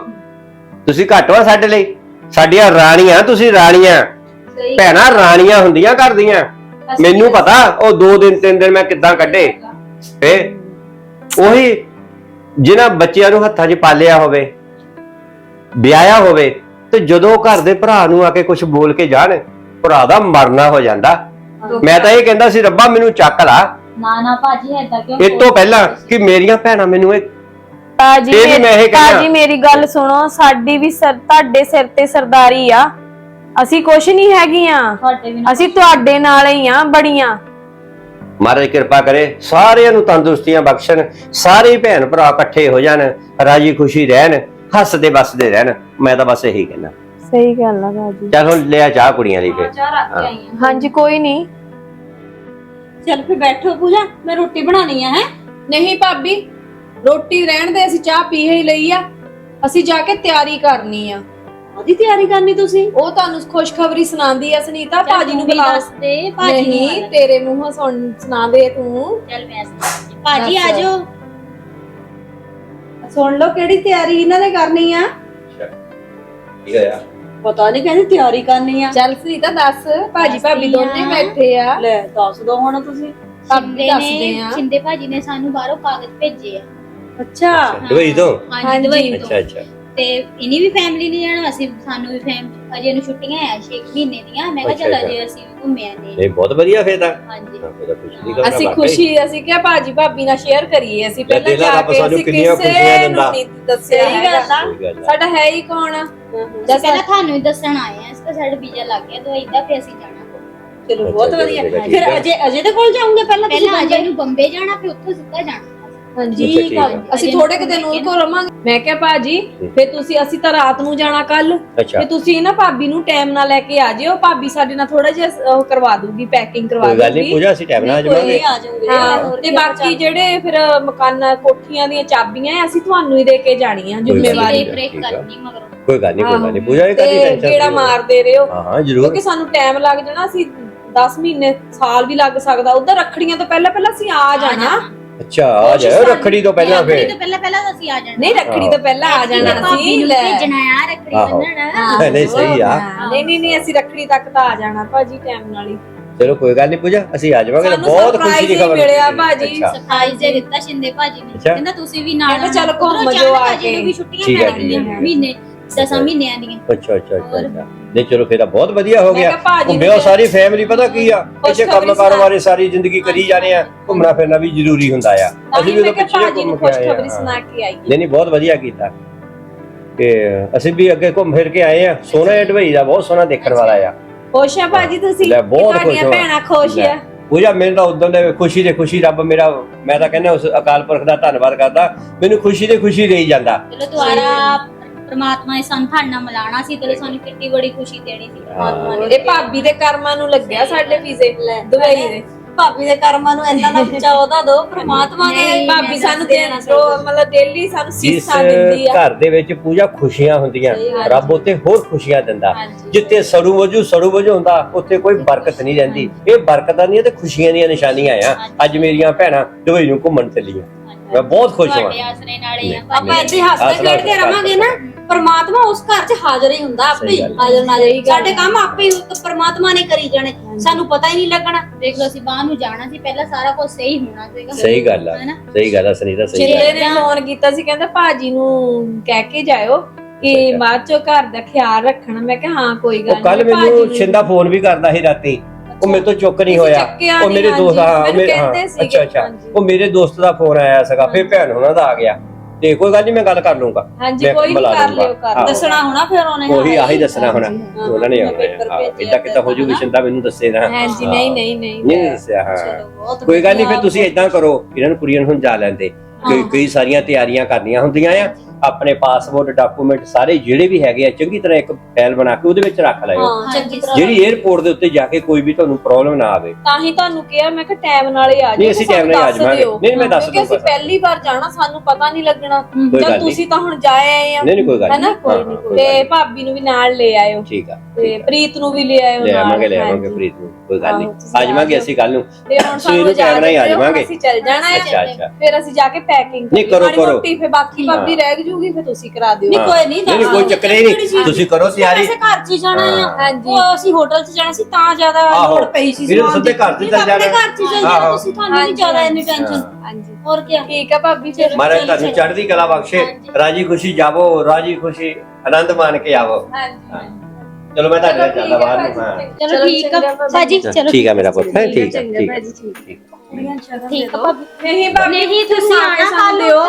ਤੁਸੀਂ ਘੱਟ ਵਾ ਸਾਡੇ ਲਈ। ਸਾਡੀਆਂ ਰਾਣੀਆਂ ਤੁਸੀਂ ਰਾਣੀਆਂ। ਸਹੀ। ਭੈਣਾਂ ਰਾਣੀਆਂ ਹੁੰਦੀਆਂ ਘਰ ਦੀਆਂ। ਮੈਨੂੰ ਪਤਾ ਉਹ ਦੋ ਦਿਨ ਤਿੰਨ ਦਿਨ ਮੈਂ ਕਿੱਦਾਂ ਕੱਢੇ। ਫੇ ਉਹੀ ਜਿਨ੍ਹਾਂ ਬੱਚਿਆਂ ਨੂੰ ਹੱਥਾਂ 'ਚ ਪਾਲਿਆ ਹੋਵੇ ਵਿਆਹਿਆ ਹੋਵੇ ਤੇ ਜਦੋਂ ਘਰ ਦੇ ਭਰਾ ਨੂੰ ਆ ਕੇ ਕੁਝ ਬੋਲ ਕੇ ਜਾਣ ਭਰਾ ਦਾ ਮਰਨਾ ਹੋ ਜਾਂਦਾ। ਮੈਂ ਤਾਂ ਇਹ ਕਹਿੰਦਾ ਸੀ ਰੱਬਾ ਮੈਨੂੰ ਚੱਕ ਲਾ। ਨਾ ਨਾ ਭਾਜੀ ਏਦਾਂ ਕਿਉਂ ਇਹ ਤੋਂ ਪਹਿਲਾਂ ਕਿ ਮੇਰੀਆਂ ਭੈਣਾਂ ਮੈਨੂੰ ਇਹ ਤਾਜੀ ਇਹ ਵੀ ਮੈਂ ਇਹ ਕਹਿਣਾ। ਤਾਜੀ ਮੇਰੀ ਗੱਲ ਸੁਣੋ ਸਾਡੀ ਵੀ ਸਰ ਤੁਹਾਡੇ ਸਿਰ ਤੇ ਸਰਦਾਰੀ ਆ। ਅਸੀਂ ਕੁਛ ਨਹੀਂ ਹੈਗੀਆਂ। ਤੁਹਾਡੇ ਵੀ ਅਸੀਂ ਤੁਹਾਡੇ ਨਾਲ ਹੀ ਆ ਬੜੀਆਂ। ਮਹਾਰਾਜ ਕਿਰਪਾ ਕਰੇ ਸਾਰਿਆਂ ਨੂੰ ਤੰਦਰੁਸਤੀਆਂ ਬਖਸ਼ਣ ਸਾਰੇ ਭੈਣ ਭਰਾ ਇਕੱਠੇ ਹੋ ਜਾਣ ਰਾਜੀ ਖੁਸ਼ੀ ਰਹਿਣ ਹੱਸਦੇ ਵਸਦੇ ਰਹਿਣ। ਮੈਂ ਤਾਂ ਬਸ ਇਹੀ ਕਹਿਣਾ ਸਹੀ ਗੱਲ ਆ ਬਾਜੀ। ਚੱਲ ਹੁਣ ਲਿਆ ਚਾਹ ਕੁੜੀਆਂ ਲਈ ਫੇ ਚਾਹ ਰੱਖ ਕੇ ਆਈ ਆ। ਹਾਂਜੀ ਕੋਈ ਨਹੀਂ। ਚੱਲ ਫੇ ਬੈਠੋ ਪੂਜਾ ਮੈਂ ਰੋਟੀ ਬਣਾਉਣੀ ਆ ਹੈ? ਨਹੀਂ ਭਾਬੀ ਰੋਟੀ ਰਹਿਣ ਦੇ ਅਸੀਂ ਚਾਹ ਪੀ ਹੀ ਲਈ ਆ। ਅਸੀਂ ਜਾ ਕੇ ਤਿਆਰੀ ਕਰਨੀ ਆ। ਉਹਦੀ ਤਿਆਰੀ ਕਰਨੀ ਤੁਸੀਂ? ਉਹ ਤੁਹਾਨੂੰ ਖੁਸ਼ਖਬਰੀ ਸੁਣਾਉਂਦੀ ਆ ਸੁਨੀਤਾ ਭਾਜੀ ਨੂੰ ਦੱਸ ਦੇ ਭਾਜੀ ਨਹੀਂ। ਤੇਰੇ ਮੂੰਹੋਂ ਸੁਣ ਸੁਣਾ ਦੇ ਤੂੰ। ਚੱਲ ਮੈਂ ਸੁਣਾਉਂਦੀ। ਭਾਜੀ ਦੱਸ। ਆਜੋ। ਸੁਣ ਲਓ ਕਿਹੜੀ ਤਿਆਰੀ ਇਹਨਾਂ ਨੇ ਕਰਨੀ ਆ। ਕੀ ਹੋਇਆ? ਪਤਾ ਨਹੀਂ ਕਹਿੰਦੀ ਤਿਆਰੀ ਕਰਨੀ ਆ। ਚੱਲ ਸੁਨੀਤਾ ਦੱਸ। ਭਾਜੀ ਭਾਬੀ ਦੋਨੇ ਆ। ਬੈਠੇ ਆ। ਲੈ ਦੱਸ ਦੋ ਹੁਣ ਤੁਸੀਂ। ਦੱਸਦੇ ਨੇ ਆ। ਸ਼ਿੰਦੇ ਭਾਜੀ ਨੇ ਸਾਨੂੰ ਬਾਹਰੋਂ ਕਾਗਜ਼ ਭੇਜੇ ਆ। ਅੱਛਾ। ਦੁਬਈ ਤੋਂ? ਹਾਂਜੀ ਹਾਂਜੀ। ਦੁਬਈ ਤੋਂ। ਅੱਛਾ ਅੱਛਾ। ਤੇ ਇਨੀ ਵੀ ਫੈਮਿਲੀ ਨਹੀਂ ਜਾਣਾ? ਅਸੀਂ ਸਾਨੂੰ ਵੀ ਫੈਮ ਅਜੇ ਨੂੰ ਛੁੱਟੀਆਂ ਆ 6 ਮਹੀਨੇ ਦੀਆਂ। ਮੈਂ ਕਿਹਾ ਚਲ ਅੱਛਾ। ਅਜੇ ਅਸੀਂ ਵੀ ਘੁੰਮੇ ਆਨੇ ਇਹ ਬਹੁਤ ਵਧੀਆ ਫੇਰ ਤਾਂ। ਹਾਂਜੀ। ਹਾਂ, ਫੇਰ ਤਾਂ ਕੁਛ ਨਹੀਂ ਕਰਨਾ ਅਸੀਂ। ਖੁਸ਼ੀ ਅਸੀਂ ਕਿਹਾ ਭਾਜੀ ਭਾਬੀ ਨਾਲ ਸ਼ੇਅਰ ਕਰੀਏ ਅਸੀਂ। ਲੈ ਪਹਿਲਾਂ ਦੇਖ ਲਾ ਜਾ ਰੱਬ ਕੇ ਸਾਨੂੰ ਅਸੀਂ ਕਿੰਨੀਆਂ ਕਿਸੇ ਖੁਸ਼ੀਆਂ ਨੂੰ ਦਿੰਦਾ। ਨਹੀਂ ਦੱਸਿਆ ਸਹੀ ਹੈਗਾ। ਗੱਲ ਆ। ਸਹੀ ਗੱਲ ਆ। ਸਾਡਾ ਹੈ ਹੀ ਕੌਣ? ਆ ਅਸੀਂ ਪਹਿਲਾਂ ਤੁਹਾਨੂੰ ਹੀ ਦੱਸਣ ਆਏ ਆ ਇਸ ਦਾ ਸਾਡਾ ਵੀਜ਼ਾ ਲੱਗ ਗਿਆ ਦਵਾਈ ਦਾ ਫਿਰ ਅਸੀਂ ਜਾਣਾ। ਚਲੋ ਬਹੁਤ ਅੱਛਾ, ਵਧੀਆ। ਠੀਕ ਫਿਰ ਆ। ਅਜੇ ਅਜੇ ਦੇ ਕੋਲ ਜਾਓਗੇ ਪਹਿਲਾਂ ਤੁਸੀਂ ਪਹਿਲਾਂ? ਅਜੇ ਨੂੰ ਬੰਬੇ ਜਾਣਾ ਫਿਰ ਉੱਥੋਂ ਸਿੱਧਾ ਜਾਣਾ। ਹਾਂਜੀ। ਅੱਛਾ, ਠੀਕ ਆ। ਅਸੀਂ ਥੋੜੇ ਕੁ ਦਿਨ ਉਹ ਕੋ ਰਵਾਂਗੇ। ਮੈਂ ਕਿਹਾ ਭਾਜੀ ਫੇ ਤੁਸੀਂ ਅਸੀਂ ਤਾਂ ਰਾਤ ਨੂੰ ਜਾਣਾ ਕੱਲ ਅੱਛਾ। ਤੇ ਤੁਸੀਂ ਨਾ ਭਾਬੀ ਨੂੰ ਟਾਈਮ ਨਾਲ ਲੈ ਕੇ ਆ ਜਿਓ। ਭਾਬੀ ਸਾਡੇ ਨਾਲ ਥੋੜਾ ਜਿਹਾ ਉਹ ਕਰਵਾ ਦੂਗੀ ਪੈਕਿੰਗ ਕਰਵਾ ਕੋਈ ਗੱਲ ਨਹੀਂ ਦੂਗੀ। ਪੂਜਾ ਅਸੀਂ ਟਾਈਮ ਨਾਲ ਆ ਜਾਵਾਂਗੇ। ਆ ਹਾਂ ਤੇ ਬਾਕੀ ਜਿਹੜੇ ਫਿਰ ਮਕਾਨਾਂ ਕੋਠੀਆਂ ਦੀਆਂ ਚਾਬੀਆਂ ਅਸੀਂ ਤੁਹਾਨੂੰ ਹੀ ਦੇ ਕੇ ਜਾਣੀਆਂ ਜ਼ਿੰਮੇਵਾਰੀ। ਬ੍ਰੇਕ ਠੀਕ ਆ। ਕਰਨੀ ਮਗਰੋਂ। ਕੋਈ ਗੱਲ ਨਹੀਂ ਕੋਈ ਗੱਲ ਨਹੀਂ ਪੂਜਾ ਇਹ ਤੇ ਕਾਹਦੀ ਟੈਨਸ਼ਨ ਕਿਹੜਾ ਮਾਰਦੇ ਰਹੋ। ਹਾਂ ਹਾਂ ਜ਼ਰੂਰ। ਕਿਉਂਕਿ ਸਾਨੂੰ ਟਾਈਮ ਲੱਗ ਜਾਣਾ ਅਸੀਂ 10 ਮਹੀਨੇ ਸਾਲ ਵੀ ਲੱਗ ਸਕਦਾ। ਉਧਰ ਰੱਖੜੀਆਂ ਤੋਂ ਪਹਿਲਾਂ ਪਹਿਲਾਂ ਅਸੀਂ ਆ ਜਾਣਾ। ਅੱਛਾ ਆ ਜਾਓ ਰੱਖੜੀ ਤੋਂ ਪਹਿਲਾਂ ਰੱਖੜੀ ਫੇਰ। ਤੋਂ ਪਹਿਲਾਂ ਪਹਿਲਾਂ ਅਸੀਂ ਆ ਜਾਣਾ। ਨਹੀਂ ਰੱਖੜੀ ਤੋਂ ਪਹਿਲਾਂ ਆ ਜਾਣਾ ਭਾਬੀ ਨੂੰ ਲੈ। ਭੇਜਣਾ ਆ ਰੱਖੜੀ ਆਹੋ। ਬੰਨਣਾ। ਨਹੀਂ ਸਹੀ ਆ। ਹਾਂ, ਨਹੀਂ ਨਹੀਂ ਨਹੀਂ ਅਸੀਂ ਰੱਖੜੀ ਤੱਕ ਤਾਂ ਆ ਜਾਣਾ ਭਾਜੀ ਟਾਈਮ ਨਾਲ ਹੀ। ਚਲੋ ਕੋਈ ਗੱਲ ਨਹੀਂ ਪੂਜਾ ਅਸੀਂ ਆ ਜਾਵਾਂਗੇ ਸਾਨੂੰ ਬਹੁਤ ਖੁਸ਼ੀ surprise ਦੀ ਹੀ ਖਬਰ ਮਿਲਿਆ ਭਾਜੀ। ਅੱਛਾ, ਸਰਪ੍ਰਾਈਜ਼ ਦੇ ਦਿੱਤਾ ਸ਼ਿੰਦੇ ਭਾਜੀ ਨੇ। ਅੱਛਾ। ਕਹਿੰਦਾ ਤੁਸੀਂ ਵੀ ਨਾਲ ਕਹਿੰਦਾ ਚੱਲ ਆਉਣਾ। ਘੁੰਮ ਉੱਧਰੋਂ ਜਾਓ ਆ ਭਾਜੀ ਨੂੰ ਕੇ। ਵੀ ਛੁੱਟੀਆਂ ਠੀਕ ਹੈ, ਗਈਆਂ ਠੀਕ ਹੈ। ਮਹੀਨੇ ਦਸਾਂ ਮਹੀਨਿਆਂ ਦੀਆਂ। ਅੱਛਾ ਅੱਛਾ ਅੱਛਾ ਅੱਛਾ। ਨਹੀਂ ਚਲੋ ਫੇਰ ਬਹੁਤ ਵਧੀਆ ਹੋ ਗਿਆ। ਘੁੰਮਿਓ ਫਿਰ- ਸਾਰੀ ਫੈਮਿਲੀ ਪਤਾ ਕੀ ਆ? ਇੱਥੇ ਕੰਮ ਕਾਰ। ਬਾਰੇ ਸਾਰੀ ਜ਼ਿੰਦਗੀ ਕਰੀ ਜਾਣੇ ਆ। ਘੁੰਮਣਾ ਫਿਰਨਾ ਵੀ ਜ਼ਰੂਰੀ ਹੁੰਦਾ ਆ। ਅਸੀਂ ਵੀ ਉਹਦੇ ਪਿੱਛੇ ਘੁੰਮ ਕੇ ਆਏ ਆ। ਨਹੀਂ ਨਹੀਂ ਬਹੁਤ ਵਧੀਆ ਕੀਤਾ। ਕਿ ਅਸੀਂ ਵੀ ਅੱਗੇ ਘੁੰਮ ਫਿਰ ਕੇ ਆਏ ਆ। ਸੋਹਣਾ ਹੈ ਢਵਈ ਦਾ ਬਹੁਤ ਸੋਹਣਾ ਦੇਖਣ ਵਾਲਾ ਆ। ਖੁਸ਼ ਆ ਭਾਜੀ ਤੁਸੀਂ? ਲੈ, ਬਹੁਤ ਖੁਸ਼ ਹਾਂ। ਭੈਣਾਂ ਖੁਸ਼। ਆ? ਪੂਜਾ ਮੈਨੂੰ ਤਾਂ ਉਦੋਂ ਦੇ ਖੁਸ਼ੀ ਦੇ ਖੁਸ਼ੀ ਰੱਬ ਮੇਰਾ ਮੈਂ ਤਾਂ ਕਹਿੰਦਾ ਉਸ ਅਕਾਲ ਪੁਰਖ ਦਾ ਧੰਨਵਾਦ ਕਰਦਾ। ਮੈਨੂੰ ਖੁਸ਼ੀ ਦੇ ਖੁਸ਼ੀ ਰਹੀ ਜਾਂਦਾ। ਚਲੋ ਦੁਆਰਾ ਪ੍ਰਮਾਤਮਾ ਨੇ ਸਾਨੂੰ ਤੁਹਾਡੇ ਨਾਲ ਮਿਲਾਣਾ ਸੀ ਤੇ ਸਾਨੂੰ ਕਿੰਨੀ ਬੜੀ ਖੁਸ਼ੀ ਦੇਣੀ ਸੀ ਪ੍ਰਮਾਤਮਾ ਨੇ। ਇਹ ਭਾਬੀ ਦੇ ਕਰਮਾਂ ਨੂੰ ਲੱਗਿਆ ਸਾਡੇ ਵੀਜ਼ੇ ਦੁਬਈ ਦੇ। ਭਾਬੀ ਦੇ ਕਰਮਾਂ ਨੂੰ ਇੰਨਾ ਨਾ ਉੱਚਾ ਉਹਦਾ ਦੋ ਪ੍ਰਮਾਤਮਾ ਨੇ ਭਾਬੀ ਸਾਨੂੰ ਦੇਣਾ ਜੋ ਮਤਲਬ ਡੇਲੀ ਸਾਨੂੰ ਸੀਸਾਂ ਦਿੰਦੀ ਆ। ਘਰ ਦੇ ਵਿੱਚ ਪੂਜਾ ਖੁਸ਼ੀਆਂ ਹੁੰਦੀਆਂ ਰੱਬ ਉੱਤੇ ਹੋਰ ਖੁਸ਼ੀਆਂ ਦਿੰਦਾ। ਜਿੱਥੇ ਸੜੂ ਵਜੂ ਸੜੂ ਵਜੂ ਹੁੰਦਾ ਉੱਥੇ ਕੋਈ ਬਰਕਤ ਨਹੀਂ ਰਹਿੰਦੀ। ਇਹ ਬਰਕਤਾਂ ਦੀਆਂ ਤੇ ਖੁਸ਼ੀਆਂ ਦੀਆਂ ਨਿਸ਼ਾਨੀਆਂ ਆ। ਅੱਜ ਮੇਰੀਆਂ ਭੈਣਾਂ ਦੁਬਈ ਨੂੰ ਘੁੰਮਣ ਚੱਲੀਆਂ। ਮੈਂ ਬਹੁਤ ਖੁਸ਼ ਹਾਂ ਤੁਹਾਡੇ ਆਸਰੇ ਨਾਲ ਹੀ ਆ। ਆਪਾਂ ਇੱਥੇ ਹੱਸਦੇ ਖੇਡਦੇ ਰਵਾਂਗੇ ਨਾ ਪਰਮਾਤਮਾ ਉਸ ਘਰ 'ਚ ਹਾਜ਼ਰ ਹੀ ਹੁੰਦਾ ਆਪੇ ਹੀ। ਹਾਜ਼ਰ ਨਾਜ਼ਰ ਸਾਡੇ ਕੰਮ ਆਪੇ ਹੀ ਉਹ ਪਰਮਾਤਮਾ ਨੇ ਕਰੀ ਜਾਣੇ। ਸਾਨੂੰ ਪਤਾ ਹੀ ਨਹੀਂ ਲੱਗਣਾ। ਦੇਖ ਲਓ ਅਸੀਂ ਬਾਹਰ ਨੂੰ ਜਾਣਾ ਸੀ ਪਹਿਲਾਂ ਸਾਰਾ ਕੁਝ ਸਹੀ ਹੋਣਾ ਸੀਗਾ। ਸਹੀ ਗੱਲ ਆ। ਹੈਨਾ? ਸਹੀ ਗੱਲ ਆ ਸੁਨੀਤਾ ਸਹੀ ਗੱਲ ਚਿੱਲੇ ਨੇ ਫੋਨ ਕੀਤਾ ਸੀ ਕਹਿੰਦਾ ਭਾਜੀ ਨੂੰ ਕਹਿ ਕੇ ਜਾਇਓ ਕਿ। ਬਾਅਦ ਚੋਂ ਘਰ ਦਾ ਖਿਆਲ ਰੱਖਣਾ। ਮੈਂ ਕਿਹਾ ਹਾਂ ਕੋਈ ਗੱਲ ਉਹ ਕੱਲ ਭਾਜੀ ਮੈਨੂੰ ਨੂੰ- ਛਿੰਦਾ ਫੋਨ ਵੀ ਕਰਦਾ ਸੀ ਰਾਤੀ। ਉਹ ਮੇਰੇ ਤੋਂ ਚੁੱਕ ਨਹੀਂ ਹੋਇਆ। ਚੱਕਿਆ ਉਹ ਨੀ, ਮੇਰੇ ਦੋਸਤ ਹਾਂ ਮੈਨੂੰ ਮੇਰੇ ਹਾਂ ਕਹਿੰਦੇ ਸੀਗੇ, ਅੱਛਾ। ਅੱਛਾ ਹਾਂਜੀ। ਉਹ ਮੇਰੇ ਦੋਸਤ ਦਾ ਫੋਨ ਆਇਆ ਸੀਗਾ ਫਿਰ ਭੈਣ ਉਹਨਾਂ ਦਾ ਆ ਗਿਆ। ਤੇ ਕੋਈ ਗੱਲ ਨਹੀਂ ਮੈਂ ਗੱਲ ਕਰ ਲੂੰਗਾ ਹਾਂਜੀ ਮੈਂ ਕੋਈ ਮਿਲਾ ਕਰ ਲੂੰਗਾ। ਲਿਓ ਕਰ। ਦੱਸਣਾ ਹੋਣਾ ਫਿਰ ਉਹਨੇ ਉਹੀ ਆਹੀ ਦੱਸਣਾ ਹੋਣਾ। ਹਾਂ, ਉਹਨਾਂ ਨੇ ਆਉਣਾ ਪੇਪਰ ਹੈ ਭੇਜਿਆ ਇਦਾਂ ਕਿਤਾ ਹੋ ਜੂਗੀ ਛਿੰਦਾ ਮੈਨੂੰ ਦੱਸੇ ਨਾ। ਹਾਂਜੀ ਨਹੀਂ ਨਹੀਂ ਨਹੀਂ ਨਹੀਂ ਦੱਸਿਆ ਹਾਂ। ਚਲੋ ਬਹੁਤ ਕੋਈ ਗੱਲ ਨਹੀਂ ਫਿਰ। ਤੁਸੀਂ ਇਦਾਂ ਕਰੋ। ਇਹਨਾਂ ਨੂੰ ਕੁੜੀਆਂ ਨੂੰ ਹੁਣ ਜਾ ਲੈਂਦੇ ਕਈ ਕਈ ਸਾਰੀਆਂ ਤਿਆਰੀਆਂ ਕਰਨੀਆਂ ਹੁੰਦੀਆਂ ਆ। ਆਪਣੇ ਪਾਸਪੋਰਟ ਡਾਕੂਮੈਂਟ ਸਾਰੇ ਜਿਹੜੇ ਵੀ ਹੈਗੇ ਆ ਚੰਗੀ ਤਰ੍ਹਾਂ ਇੱਕ ਫਾਈਲ ਬਣਾ ਕੇ ਉਹਦੇ ਵਿੱਚ ਰੱਖ ਲਿਓ। ਹਾਂ ਚੰਗੀ ਤਰ੍ਹਾਂ ਜਿਹੜੀ 에어ਪੋਰਟ ਦੇ ਉੱਤੇ ਜਾ ਕੇ ਕੋਈ ਵੀ ਤੁਹਾਨੂੰ ਪ੍ਰੋਬਲਮ ਨਾ ਆਵੇ। ਤਾਂ ਹੀ ਤੁਹਾਨੂੰ ਕਿਹਾ ਮੈਂ ਕਿ ਟਾਈਮ ਨਾਲ ਹੀ ਆ ਜਾਓ ਨਹੀਂ, ਅਸੀਂ time ਨਾਲ ਹੀ ਆ ਜਾਵਾਂਗੇ। ਨਹੀਂ, ਮੈਂ ਦੱਸ ਕਿਉਂਕਿ ਅਸੀਂ ਦੂੰਗਾ। ਪਹਿਲੀ ਵਾਰ ਜਾਣਾ ਸਾਨੂੰ ਪਤਾ ਨਹੀਂ ਲੱਗਣਾ। ਜਦ ਤੁਸੀਂ ਤਾਂ ਹੁਣ ਜਾ ਆਏ ਆ। ਨਹੀਂ ਨਹੀਂ ਕੋਈ ਗੱਲ ਹੈਨਾ? ਤੇ। ਭਾਬੀ ਨੂੰ ਵੀ ਨਾਲ ਲੈ ਆਇਓ। ਠੀਕ ਆ ਤੇ। ਪ੍ਰੀਤ ਨੂੰ ਵੀ ਲੈ ਆਇਓ ਲੈ ਨਾਲ। ਆਵਾਂਗੇ ਲੈ ਆਵਾਂਗੇ। ਪ੍ਰੀਤ ਨੂੰ। ਕੋਈ ਗੱਲ ਨਹੀਂ। ਆ ਜਾਵਾਂਗੇ ਅਸੀਂ ਕੱਲ ਨੂੰ। ਤੇ ਹੁਣ ਸਵੇਰ ਨੂੰ ਸਾਨੂੰ ਟਾਈਮ ਨਾਲ ਹੀ ਆ ਜਾਵਾਂਗੇ। ਅਸੀਂ ਚੱਲ ਜਾਣਾ ਹੈ। ਅੱਛਾ ਅੱਛਾ। ਫਿਰ ਅਸੀਂ ਜਾ ਕੇ ਪੈਕਿੰਗ ਨਹੀਂ, ਕਰੋ, ਕਰੋ। ਫਿਰ ਬਾਕੀ ਭਾਬੀ ਰਹਿ ਜੂਗੀ ਫਿਰ ਤੁਸੀਂ ਕਰਾ ਦਿਓ। ਨਹੀਂ। ਕੋਈ ਨਹੀਂ ਨਹੀਂ ਨਹੀਂ ਕੋਈ ਚੱਕਰ ਹੀ ਨਹੀਂ। ਤੁਸੀਂ ਕਰੋ ਤਿਆਰੀ। ਵੈਸੇ ਘਰ 'ਚ ਹੀ ਜਾਣਾ ਆ। ਹਾਂਜੀ। ਉਹ ਅਸੀਂ ਹੋਟਲ 'ਚ ਜਾਣਾ ਸੀ ਤਾਂ ਜ਼ਿਆਦਾ ਆਹੋ। ਲੋੜ ਪਈ ਸੀ ਵੀਰੇ, ਸਮਾਨ ਸਿੱਧੇ। ਘਰ 'ਚ ਚੱਲ ਆਪਣੇ ਜਾਣਾ। ਘਰ 'ਚ ਹੀ ਚੱਲ ਜਾਣਾ ਆਹੋ। ਤੁਸੀਂ ਤੁਹਾਨੂੰ ਨਹੀਂ ਜ਼ਿਆਦਾ ਇੰਨੀ। ਟੈਨਸ਼ਨ ਹਾਂਜੀ। ਹੋਰ ਕੀ ਠੀਕ ਹੈ ਭਾਬੀ ਫਿਰ ਮਹਾਰਾਜ ਤੁਹਾਨੂੰ ਚੜ੍ਹਦੀ ਕਲਾ ਬਖਸ਼ੇ। ਰਾਜੀ ਖੁਸ਼ੀ ਜਾਵੋ ਰਾਜੀ ਖੁਸ਼ੀ ਆਨੰਦ ਮਾਣ ਕੇ ਆਵੋ। ਹਾਂਜੀ। ਚਲੋ ਮੈਂ ਤੁਹਾਡੇ ਨਾਲ ਠੀਕ ਬਾਹਰ ਨੂੰ ਹਾਂ। ਚਲੋ ਠੀਕ ਆ। ਭਾਜੀ। ਚਲੋ ਠੀਕ ਹੈ ਮੇਰਾ ਪੁੱਤ ਹੈ ਠੀਕ ਠੀਕ ਠੀਕ। ਠੀਕ ਠੀਕ ਆ ਭਾਬੀ। ਨਹੀਂ ਭਾਬੀ ਨਹੀਂ ਤੁਸੀਂ ਆਣਾ ਕੱਲ ਦਿਓ।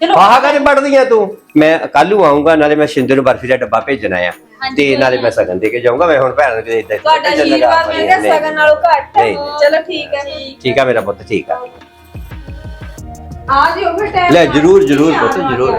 ਚਲੋ। ਆਹ ਕਦੇ ਪੜਦੀਆਂ ਤੂੰ? ਮੈਂ ਕੱਲ ਨੂੰ ਆਉਂਗਾ ਨਾਲੇ ਮੈਂ ਸ਼ਿੰਦੇ ਨੂੰ ਬਰਫੀ ਦਾ ਡੱਬਾ ਭੇਜਣਾ ਆ ਤੇ ਨਾਲੇ ਮੈਂ ਸਗਨ ਦੇ ਕੇ ਜਾਊਂਗਾ ਮੈਂ ਹੁਣ ਭੈਣ ਨੂੰ ਕਿਤੇ ਇੱਦਾਂ ਤੁਹਾਡਾ ਆਸ਼ੀਰਵਾਦ ਗਿਆ ਸਗਨ ਨਾਲੋਂ ਘੱਟ। ਨਹੀਂ, ਚਲੋ ਠੀਕ ਹੈ। ਠੀਕ ਆ ਮੇਰਾ ਪੁੱਤ ਠੀਕ ਆ। ਆ ਜਿਓ ਫਿਰ ਟਾਈਮ ਲੈ ਜਰੂਰ ਜਰੂਰ ਪੁੱਤ ਜਰੂਰ।